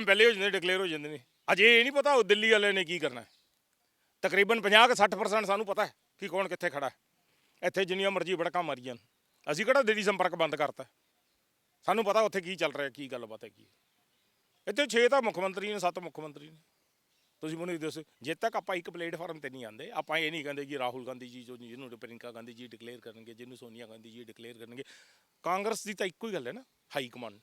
ਪਹਿਲੇ ਹੋ ਜਾਂਦੇ ਡਿਕਲੇਅਰ ਹੋ ਜਾਂਦੇ ਨੇ। ਅਜੇ ਇਹ ਨਹੀਂ ਪਤਾ ਉਹ ਦਿੱਲੀ ਵਾਲੇ ਨੇ ਕੀ ਕਰਨਾ ਤਕਰੀਬਨ 50 ਕੁ 60% ਸਾਨੂੰ ਪਤਾ ਹੈ ਕਿ ਕੌਣ ਕਿੱਥੇ ਖੜਾ ਹੈ। ਇੱਥੇ ਜਿੰਨੀਆਂ ਮਰਜ਼ੀ ਬੜਕਾਂ ਮਾਰੀ ਜਾਣ। ਅਸੀਂ ਕਿਹੜਾ ਦਿੱਲੀ ਸੰਪਰਕ ਬੰਦ ਕਰਤਾ ਸਾਨੂੰ ਪਤਾ ਉੱਥੇ ਕੀ ਚੱਲ ਰਿਹਾ, ਕੀ ਗੱਲਬਾਤ ਹੈ, ਕੀ ਇੱਥੇ 6 ਤਾਂ ਮੁੱਖ ਮੰਤਰੀ ਨੇ 7 ਮੁੱਖ ਮੰਤਰੀ ਨੇ। ਤੁਸੀਂ ਮੈਨੂੰ ਦੱਸੋ, ਜੇ ਤੱਕ ਆਪਾਂ ਇੱਕ ਪਲੇਟਫਾਰਮ ਤੇ ਨਹੀਂ ਆਂਦੇ ਆਪਾਂ ਇਹ ਨਹੀਂ ਕਹਿੰਦੇ ਕਿ ਰਾਹੁਲ ਗਾਂਧੀ ਜੀ ਜੋ ਜਿਹਨੂੰ ਪ੍ਰਿੰਕਾ ਗਾਂਧੀ ਜੀ ਡਿਕਲੇਅਰ ਕਰਨਗੇ, ਜਿਹਨੂੰ ਸੋਨੀਆ ਗਾਂਧੀ ਜੀ ਡਿਕਲੇਅਰ ਕਰਨਗੇ। ਕਾਂਗਰਸ ਦੀ ਤਾਂ ਇੱਕੋ ਹੀ ਗੱਲ ਹੈ ਨਾ, ਹਾਈ ਕਮਾਂਡ।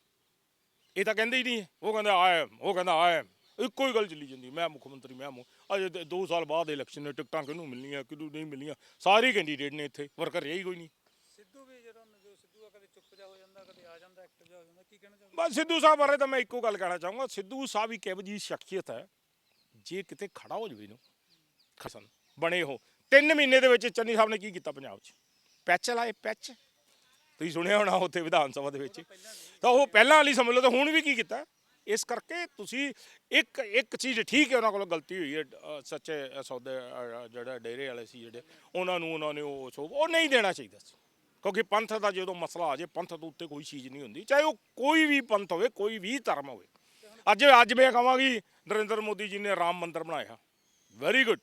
ਇਹ ਤਾਂ ਕਹਿੰਦੇ ਹੀ ਨਹੀਂ। ਉਹ ਕਹਿੰਦਾ ਐਮ ਉਹ ਕਹਿੰਦਾ ਐਮ ਇੱਕੋ ਹੀ ਗੱਲ ਚੱਲੀ ਜਾਂਦੀ ਮੈਂ ਮੁੱਖ ਮੰਤਰੀ ਮੈਂ ਅਜੇ 2 ਸਾਲ ਬਾਅਦ ਇਲੈਕਸ਼ਨ ਨੇ ਟਿਕਟਾਂ ਕਿਹਨੂੰ ਮਿਲਣੀਆਂ ਕਿਹਨੂੰ ਨਹੀਂ ਮਿਲਣੀਆਂ। ਸਾਰੇ ਕੈਂਡੀਡੇਟ ਨੇ ਇੱਥੇ ਵਰਕਰ ਰਿਹਾ ਹੀ ਕੋਈ ਨਹੀਂ। ਸਿੱਧੂ ਵੀ ਜਦੋਂ ਜੋ ਸਿੱਧੂ ਆ ਕਦੇ ਚੁੱਪ ਜਾ ਹੋ ਜਾਂਦਾ ਕਦੇ ਆ ਜਾਂਦਾ ਐਕਟਿਵ ਜਾ ਹੋ ਜਾਂਦਾ ਕੀ ਕਹਿਣਾ ਚਾਹੁੰਦੇ ਬਸ ਸਿੱਧੂ ਸਾਹਿਬ ਬਾਰੇ ਤਾਂ ਮੈਂ ਇੱਕੋ ਗੱਲ ਕਹਿਣਾ ਚਾਹੂੰਗਾ। ਸਿੱਧੂ ਸਾਹਿਬ ਇੱਕ ਇਹੋ ਜਿਹੀ ਸ਼ਖਸੀਅਤ ਹੈ ਜੇ ਕਿਤੇ ਖੜਾ ਹੋ ਜਵੇ ਨੂੰ ਖਸਨ ਬਣੇ ਹੋ। 3 ਮਹੀਨੇ ਦੇ ਵਿੱਚ ਚੰਨੀ ਸਾਹਿਬ ਨੇ ਕੀ ਕੀਤਾ ਪੰਜਾਬ 'ਚ? ਪੈਚ ਲਾਏ ਪੈਚ। ਤੁਸੀਂ ਸੁਣਿਆ ਹੋਣਾ ਉੱਥੇ ਵਿਧਾਨ ਸਭਾ ਦੇ ਵਿੱਚ। ਤਾਂ ਉਹ ਪਹਿਲਾਂ ਵਾਲੀ ਸਮਝ ਲਓ ਤਾਂ ਹੁਣ ਵੀ ਕੀ ਕੀਤਾ? ਇਸ ਕਰਕੇ ਤੁਸੀਂ ਇੱਕ ਇੱਕ ਚੀਜ਼ ਠੀਕ ਹੈ, ਉਹਨਾਂ ਕੋਲੋਂ ਗਲਤੀ ਹੋਈ ਹੈ ਸੱਚੇ ਸੌਦੇ ਜਿਹੜਾ ਡੇਰੇ ਵਾਲੇ ਸੀ ਜਿਹੜੇ, ਉਹਨਾਂ ਨੂੰ, ਉਹਨਾਂ ਨੇ ਉਹ ਸੋ ਉਹ ਨਹੀਂ ਦੇਣਾ ਚਾਹੀਦਾ ਸੀ। ਕਿਉਂਕਿ ਪੰਥ ਦਾ ਜਦੋਂ ਮਸਲਾ ਆ ਜੇ ਪੰਥ ਤੋਂ ਉੱਤੇ ਕੋਈ ਚੀਜ਼ ਨਹੀਂ ਹੁੰਦੀ। ਚਾਹੇ ਉਹ ਕੋਈ ਵੀ ਪੰਥ ਹੋਵੇ, ਕੋਈ ਵੀ ਧਰਮ ਹੋਵੇ। ਅੱਜ ਅੱਜ ਮੈਂ ਕਹਾਂਗੀ, ਨਰਿੰਦਰ ਮੋਦੀ ਜੀ ਨੇ ਰਾਮ ਮੰਦਿਰ ਬਣਾਇਆ। ਵੈਰੀ ਗੁੱਡ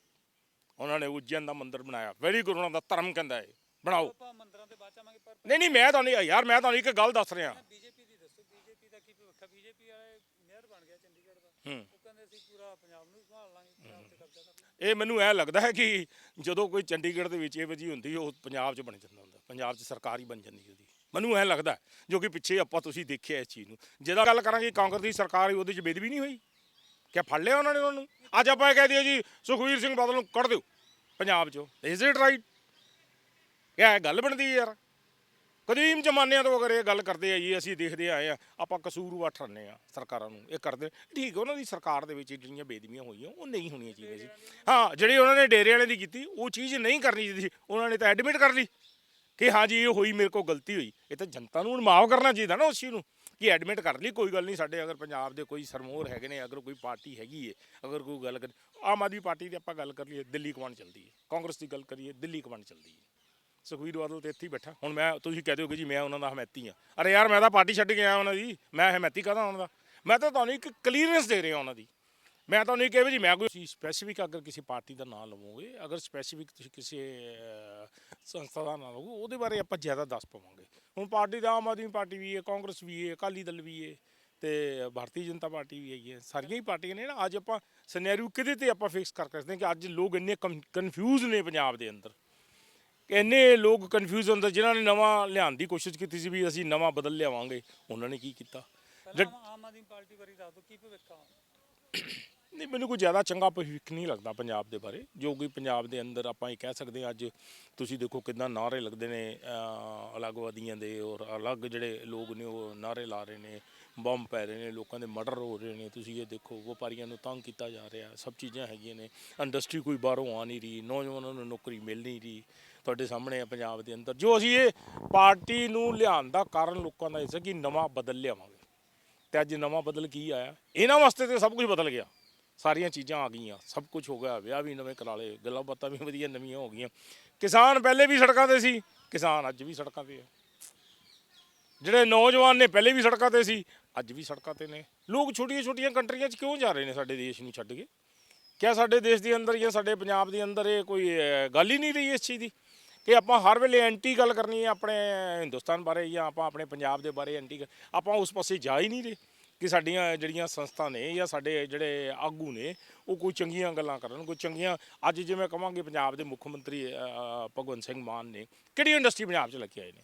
ਉਹਨਾਂ ਨੇ ਉਜੈਨ ਦਾ ਮੰਦਿਰ ਬਣਾਇਆ। ਵੈਰੀ ਗੁੱਡ ਉਹਨਾਂ ਦਾ ਧਰਮ ਕਹਿੰਦਾ ਹੈ ਬਣਾਓ। ਆਪਾਂ ਮੰਦਰਾਂ ਤੇ ਬਾਅਦ ਚ ਆਵਾਂਗੇ ਪਰ ਨਹੀਂ ਨਹੀਂ ਮੈਂ ਤੁਹਾਨੂੰ ਯਾਰ ਮੈਂ ਤੁਹਾਨੂੰ ਇੱਕ ਗੱਲ ਦੱਸ ਰਿਹਾ। ਬੀਜੇਪੀ ਦੀ ਦੱਸੋ ਬੀਜੇਪੀ ਦਾ ਕੀ ਭਵਿੱਖ ਹੈ ਬੀਜੇਪੀ ਵਾਲੇ ਮੇਅਰ ਬਣ ਗਿਆ ਚੰਡੀਗੜ੍ਹ ਦਾ। ਹੂੰ। ਉਹ ਕਹਿੰਦੇ ਅਸੀਂ ਪੂਰਾ ਪੰਜਾਬ ਨੂੰ ਸੰਭਾਲ ਲਾਂਗੇ ਪੰਜਾਬ ਤੇ ਕਬਜ਼ਾ ਕਰ ਲਾਂਗੇ। ਇਹ ਮੈਨੂੰ ਇਹ ਲੱਗਦਾ ਹੈ ਕਿ ਜਦੋਂ ਕੋਈ ਚੰਡੀਗੜ੍ਹ ਦੇ ਵਿੱਚ ਇਹ ਵਜੀ ਹੁੰਦੀ ਉਹ ਪੰਜਾਬ 'ਚ ਬਣ ਜਾਂਦਾ ਹੁੰਦਾ ਪੰਜਾਬ 'ਚ ਸਰਕਾਰ ਹੀ ਬਣ ਜਾਂਦੀ ਉਹਦੀ। ਮੈਨੂੰ ਇਹ ਲੱਗਦਾ ਜੋ ਕਿ ਪਿੱਛੇ ਆਪਾਂ ਤੁਸੀਂ ਦੇਖਿਆ ਇਸ ਚੀਜ਼ ਨੂੰ। ਜਿਹਦਾ ਗੱਲ ਕਰਾਂਗੇ ਕਾਂਗਰਸ ਦੀ ਸਰਕਾਰ ਉਹਦੇ 'ਚ ਬੇਦਬੀ ਨਹੀਂ ਹੋਈ। ਕਿਆ ਫੜ ਲਿਆ ਉਹਨਾਂ ਨੇ ਉਹਨਾਂ ਨੂੰ? ਅੱਜ ਆਪਾਂ ਇਹ ਕਹਿ ਦਈਏ ਜੀ ਸੁਖਵੀਰ ਸਿੰਘ ਬਾਦਲ ਨੂੰ ਕੱਢ ਦਿਓ ਪੰਜਾਬ 'ਚੋਂ। ਇਜ਼ ਇਟ ਰਾਈਟ ਇਹ ਇਹ ਗੱਲ ਬਣਦੀ ਹੈ ਯਾਰ। ਕਦੀਮ ਜ਼ਮਾਨਿਆਂ ਤੋਂ ਅਗਰ ਇਹ ਗੱਲ ਕਰਦੇ ਆ ਜੀ, ਅਸੀਂ ਦੇਖਦੇ ਆਏ ਆ, ਆਪਾਂ ਕਸੂਰ ਕਸੂਰਵਾਰ ਠਰਨੇ ਆ ਸਰਕਾਰਾਂ ਨੂੰ, ਇਹ ਕਰਦੇ। ਠੀਕ ਹੈ ਉਹਨਾਂ ਦੀ ਸਰਕਾਰ ਦੇ ਵਿੱਚ ਜਿਹੜੀਆਂ ਬੇਦਮੀਆਂ ਹੋਈਆਂ, ਉਹ ਨਹੀਂ ਹੋਣੀਆਂ ਚਾਹੀਦੀਆਂ ਸੀ ਹਾਂ, ਜਿਹੜੀ ਉਹਨਾਂ ਨੇ ਡੇਰੇ ਵਾਲੇ ਦੀ ਕੀਤੀ, ਉਹ ਚੀਜ਼ ਨਹੀਂ ਕਰਨੀ ਚਾਹੀਦੀ ਸੀ। ਉਹਨਾਂ ਨੇ ਤਾਂ ਐਡਮਿਟ ਕਰ ਲਈ ਕਿ ਹਾਂ ਜੀ, ਇਹ ਹੋਈ, ਮੇਰੇ ਕੋਲ ਗਲਤੀ ਹੋਈ। ਇਹ ਤਾਂ ਜਨਤਾ ਨੂੰ ਮਾਫ ਕਰਨਾ ਚਾਹੀਦਾ ਨਾ ਉਸ ਚੀਜ਼ ਨੂੰ, ਕਿ ਐਡਮਿਟ ਕਰ ਲਈ, ਕੋਈ ਗੱਲ ਨਹੀਂ, ਸਾਡੇ ਅਗਰ ਪੰਜਾਬ ਦੇ ਕੋਈ ਸਰਮੋਰ ਹੈਗੇ ਨੇ, ਅਗਰ ਕੋਈ ਪਾਰਟੀ ਹੈਗੀ ਹੈ ਅਗਰ ਕੋਈ ਗੱਲ ਕਰ, ਆਮ ਆਦਮੀ ਪਾਰਟੀ ਦੀ ਆਪਾਂ ਗੱਲ ਕਰ ਲਈਏ, ਦਿੱਲੀ ਕਮਾਂਡ ਚੱਲਦੀ ਹੈ ਕਾਂਗਰਸ ਦੀ ਗੱਲ ਕਰੀਏ, ਦਿੱਲੀ ਕਮਾਂਡ ਚੱਲਦੀ ਹੈ ਸੁਖਵੀਰ ਬਾਦਲ ਤੇ ਇੱਥੇ ਹੀ ਬੈਠਾ। ਹੁਣ ਮੈਂ, ਤੁਸੀਂ ਕਹਿ ਦਿਓਗੇ ਜੀ ਮੈਂ ਉਹਨਾਂ ਦਾ ਹਮੈਤੀ ਆ ਅਰੇ ਯਾਰ, ਮੈਂ ਤਾਂ ਪਾਰਟੀ ਛੱਡ ਕੇ ਆਇਆ ਉਹਨਾਂ ਦੀ। ਮੈਂ ਹਮੈਤੀ ਕਾਹਦਾ ਉਹਨਾਂ ਦਾ? ਮੈਂ ਤਾਂ ਤੁਹਾਨੂੰ ਇੱਕ ਕਲੀਅਰੈਂਸ ਦੇ ਰਿਹਾ ਉਹਨਾਂ ਦੀ। ਮੈਂ ਤੁਹਾਨੂੰ ਇਹ ਕਿਹਾ ਵੀ ਜੀ, ਮੈਂ ਕੋਈ ਸਪੈਸੀਫਿਕ ਅਗਰ ਕਿਸੇ ਪਾਰਟੀ ਦਾ ਨਾਮ ਲਵੋਗੇ, ਅਗਰ ਸਪੈਸੀਫਿਕ ਤੁਸੀਂ ਕਿਸੇ ਸੰਸਥਾ ਦਾ ਨਾਮ ਲਵੋਗੇ, ਉਹਦੇ ਬਾਰੇ ਆਪਾਂ ਜ਼ਿਆਦਾ ਦੱਸ ਪਾਵਾਂਗੇ। ਹੁਣ ਪਾਰਟੀ ਦਾ ਆਮ ਆਦਮੀ ਪਾਰਟੀ ਵੀ ਹੈ, ਕਾਂਗਰਸ ਵੀ ਹੈ, ਅਕਾਲੀ ਦਲ ਵੀ ਹੈ, ਤੇ ਭਾਰਤੀ ਜਨਤਾ ਪਾਰਟੀ ਵੀ ਹੈਗੀ ਹੈ। ਸਾਰੀਆਂ ਹੀ ਪਾਰਟੀਆਂ ਨੇ ਨਾ, ਅੱਜ ਆਪਾਂ ਸਿਨੈਰੀਓ ਕਿਹਦੇ ਤੇ ਆਪਾਂ ਫਿਕਸ ਕਰ ਸਕਦੇ ਹਾਂ ਕਿ ਅੱਜ ਲੋਕ ਇੰਨੇ ਕਨਫਿਊਜ਼ ਨੇ ਪੰਜਾਬ ਦੇ ਅੰਦਰ। ਇੰਨੇ ਲੋਕ ਕਨਫਿਊਜ਼ ਹੁੰਦੇ ਜਿਨ੍ਹਾਂ ਨੇ ਨਵਾਂ ਲਿਆਉਣ ਦੀ ਕੋਸ਼ਿਸ਼ ਕੀਤੀ ਸੀ ਵੀ ਅਸੀਂ ਨਵਾਂ ਬਦਲ ਲਿਆਵਾਂਗੇ ਉਹਨਾਂ ਨੇ ਕੀ ਕੀਤਾ? ਪਹਿਲਾਂ ਆਮ ਆਦਮੀ ਪਾਰਟੀ ਬਾਰੇ ਦੱਸ ਦਿਓ ਕੀ ਭਵਿੱਖ ਆ ਨਹੀਂ ਮੈਨੂੰ ਕੋਈ ਜ਼ਿਆਦਾ ਚੰਗਾ ਭਵਿੱਖ ਨਹੀਂ ਲੱਗਦਾ ਪੰਜਾਬ ਦੇ ਬਾਰੇ। ਜੋ ਕਿ ਪੰਜਾਬ ਦੇ ਅੰਦਰ ਆਪਾਂ ਇਹ ਕਹਿ ਸਕਦੇ ਹਾਂ ਅੱਜ ਤੁਸੀਂ ਦੇਖੋ ਕਿੰਨਾ ਨਾਅਰੇ ਲੱਗਦੇ ਨੇ ਅਹ, ਅਲੱਗਵਾਦੀਆਂ ਦੇ ਔਰ ਅਲੱਗ ਜਿਹੜੇ ਲੋਕ ਨੇ ਉਹ ਨਾਅਰੇ ਲਾ ਰਹੇ ਨੇ ਬੰਬ ਪੈ ਰਹੇ ਨੇ ਲੋਕਾਂ ਦੇ ਮਰਡਰ ਹੋ ਰਹੇ ਨੇ। ਤੁਸੀਂ ਇਹ ਦੇਖੋ ਵਪਾਰੀਆਂ ਨੂੰ ਤੰਗ ਕੀਤਾ ਜਾ ਰਿਹਾ ਸਭ ਚੀਜ਼ਾਂ ਹੈਗੀਆਂ ਨੇ। ਇੰਡਸਟਰੀ ਕੋਈ ਬਾਹਰੋਂ ਆ ਨਹੀਂ ਰਹੀ ਨੌਜਵਾਨਾਂ ਨੂੰ ਨੌਕਰੀ ਮਿਲ ਨਹੀਂ ਰਹੀ ਤੁਹਾਡੇ ਸਾਹਮਣੇ ਆ ਪੰਜਾਬ ਦੇ ਅੰਦਰ। ਜੋ ਅਸੀਂ ਇਹ ਪਾਰਟੀ ਨੂੰ ਲਿਆਉਣ ਦਾ ਕਾਰਨ ਲੋਕਾਂ ਦਾ ਇਹ ਸੀ ਕਿ ਨਵਾਂ ਬਦਲ ਲਿਆਵਾਂਗੇ। ਤੇ ਅੱਜ ਨਵਾਂ ਬਦਲ ਕੀ ਆਇਆ? ਇਹਨਾਂ ਵਾਸਤੇ ਤੇ ਸਭ ਕੁਝ ਬਦਲ ਗਿਆ। ਸਾਰੀਆਂ ਚੀਜ਼ਾਂ ਆ ਗਈਆਂ, ਸਭ ਕੁਝ ਹੋ ਗਿਆ, ਵਿਆਹ ਵੀ ਨਵੇਂ ਕਰਾ ਲਏ, ਗੱਲਾਂ ਬਾਤਾਂ ਵੀ ਵਧੀਆ ਨਵੀਆਂ ਹੋ ਗਈਆਂ। ਕਿਸਾਨ ਪਹਿਲੇ ਵੀ ਸੜਕਾਂ ਤੇ ਸੀ, ਕਿਸਾਨ ਅੱਜ ਵੀ ਸੜਕਾਂ ਤੇ ਆ। ਜਿਹੜੇ ਨੌਜਵਾਨ ਨੇ ਪਹਿਲੇ ਵੀ ਸੜਕਾਂ ਤੇ ਸੀ, ਅੱਜ ਵੀ ਸੜਕਾਂ ਤੇ ਨੇ। ਲੋਕ ਛੋਟੀਆਂ ਛੋਟੀਆਂ ਕੰਟਰੀਆਂ 'ਚ ਕਿਉਂ ਜਾ ਰਹੇ ਨੇ ਸਾਡੇ ਦੇਸ਼ ਨੂੰ ਛੱਡ ਕੇ? ਕਿਆ ਸਾਡੇ ਦੇਸ਼ ਦੇ ਅੰਦਰ ਜਾਂ ਸਾਡੇ ਪੰਜਾਬ ਦੇ ਅੰਦਰ ਇਹ ਕੋਈ ਗੱਲ ਹੀ ਨਹੀਂ ਰਹੀ ਇਸ ਚੀਜ਼ ਦੀ? ਕਿ ਆਪਾਂ ਹਰ ਵੇਲੇ ਐਂਟੀ ਗੱਲ ਕਰਨੀ ਹੈ ਆਪਣੇ ਹਿੰਦੁਸਤਾਨ ਬਾਰੇ ਜਾਂ ਆਪਾਂ ਆਪਣੇ ਪੰਜਾਬ ਦੇ ਬਾਰੇ ਐਂਟੀ ਆਪਾਂ ਉਸ ਪਾਸੇ ਜਾ ਹੀ ਨਹੀਂ ਰਹੇ। ਕਿ ਸਾਡੀਆਂ ਜਿਹੜੀਆਂ ਸੰਸਥਾ ਨੇ ਜਾਂ ਸਾਡੇ ਜਿਹੜੇ ਆਗੂ ਨੇ ਉਹ ਕੋਈ ਚੰਗੀਆਂ ਗੱਲਾਂ ਕਰਨ ਕੋਈ ਚੰਗੀਆਂ ਅੱਜ ਜਿਵੇਂ ਕਵਾਂਗੇ ਪੰਜਾਬ ਦੇ ਮੁੱਖ ਮੰਤਰੀ ਭਗਵੰਤ ਸਿੰਘ ਮਾਨ ਨੇ ਕਿਹੜੀ ਇੰਡਸਟਰੀ ਪੰਜਾਬ 'ਚ ਲੈ ਕੇ ਆਏ ਨੇ?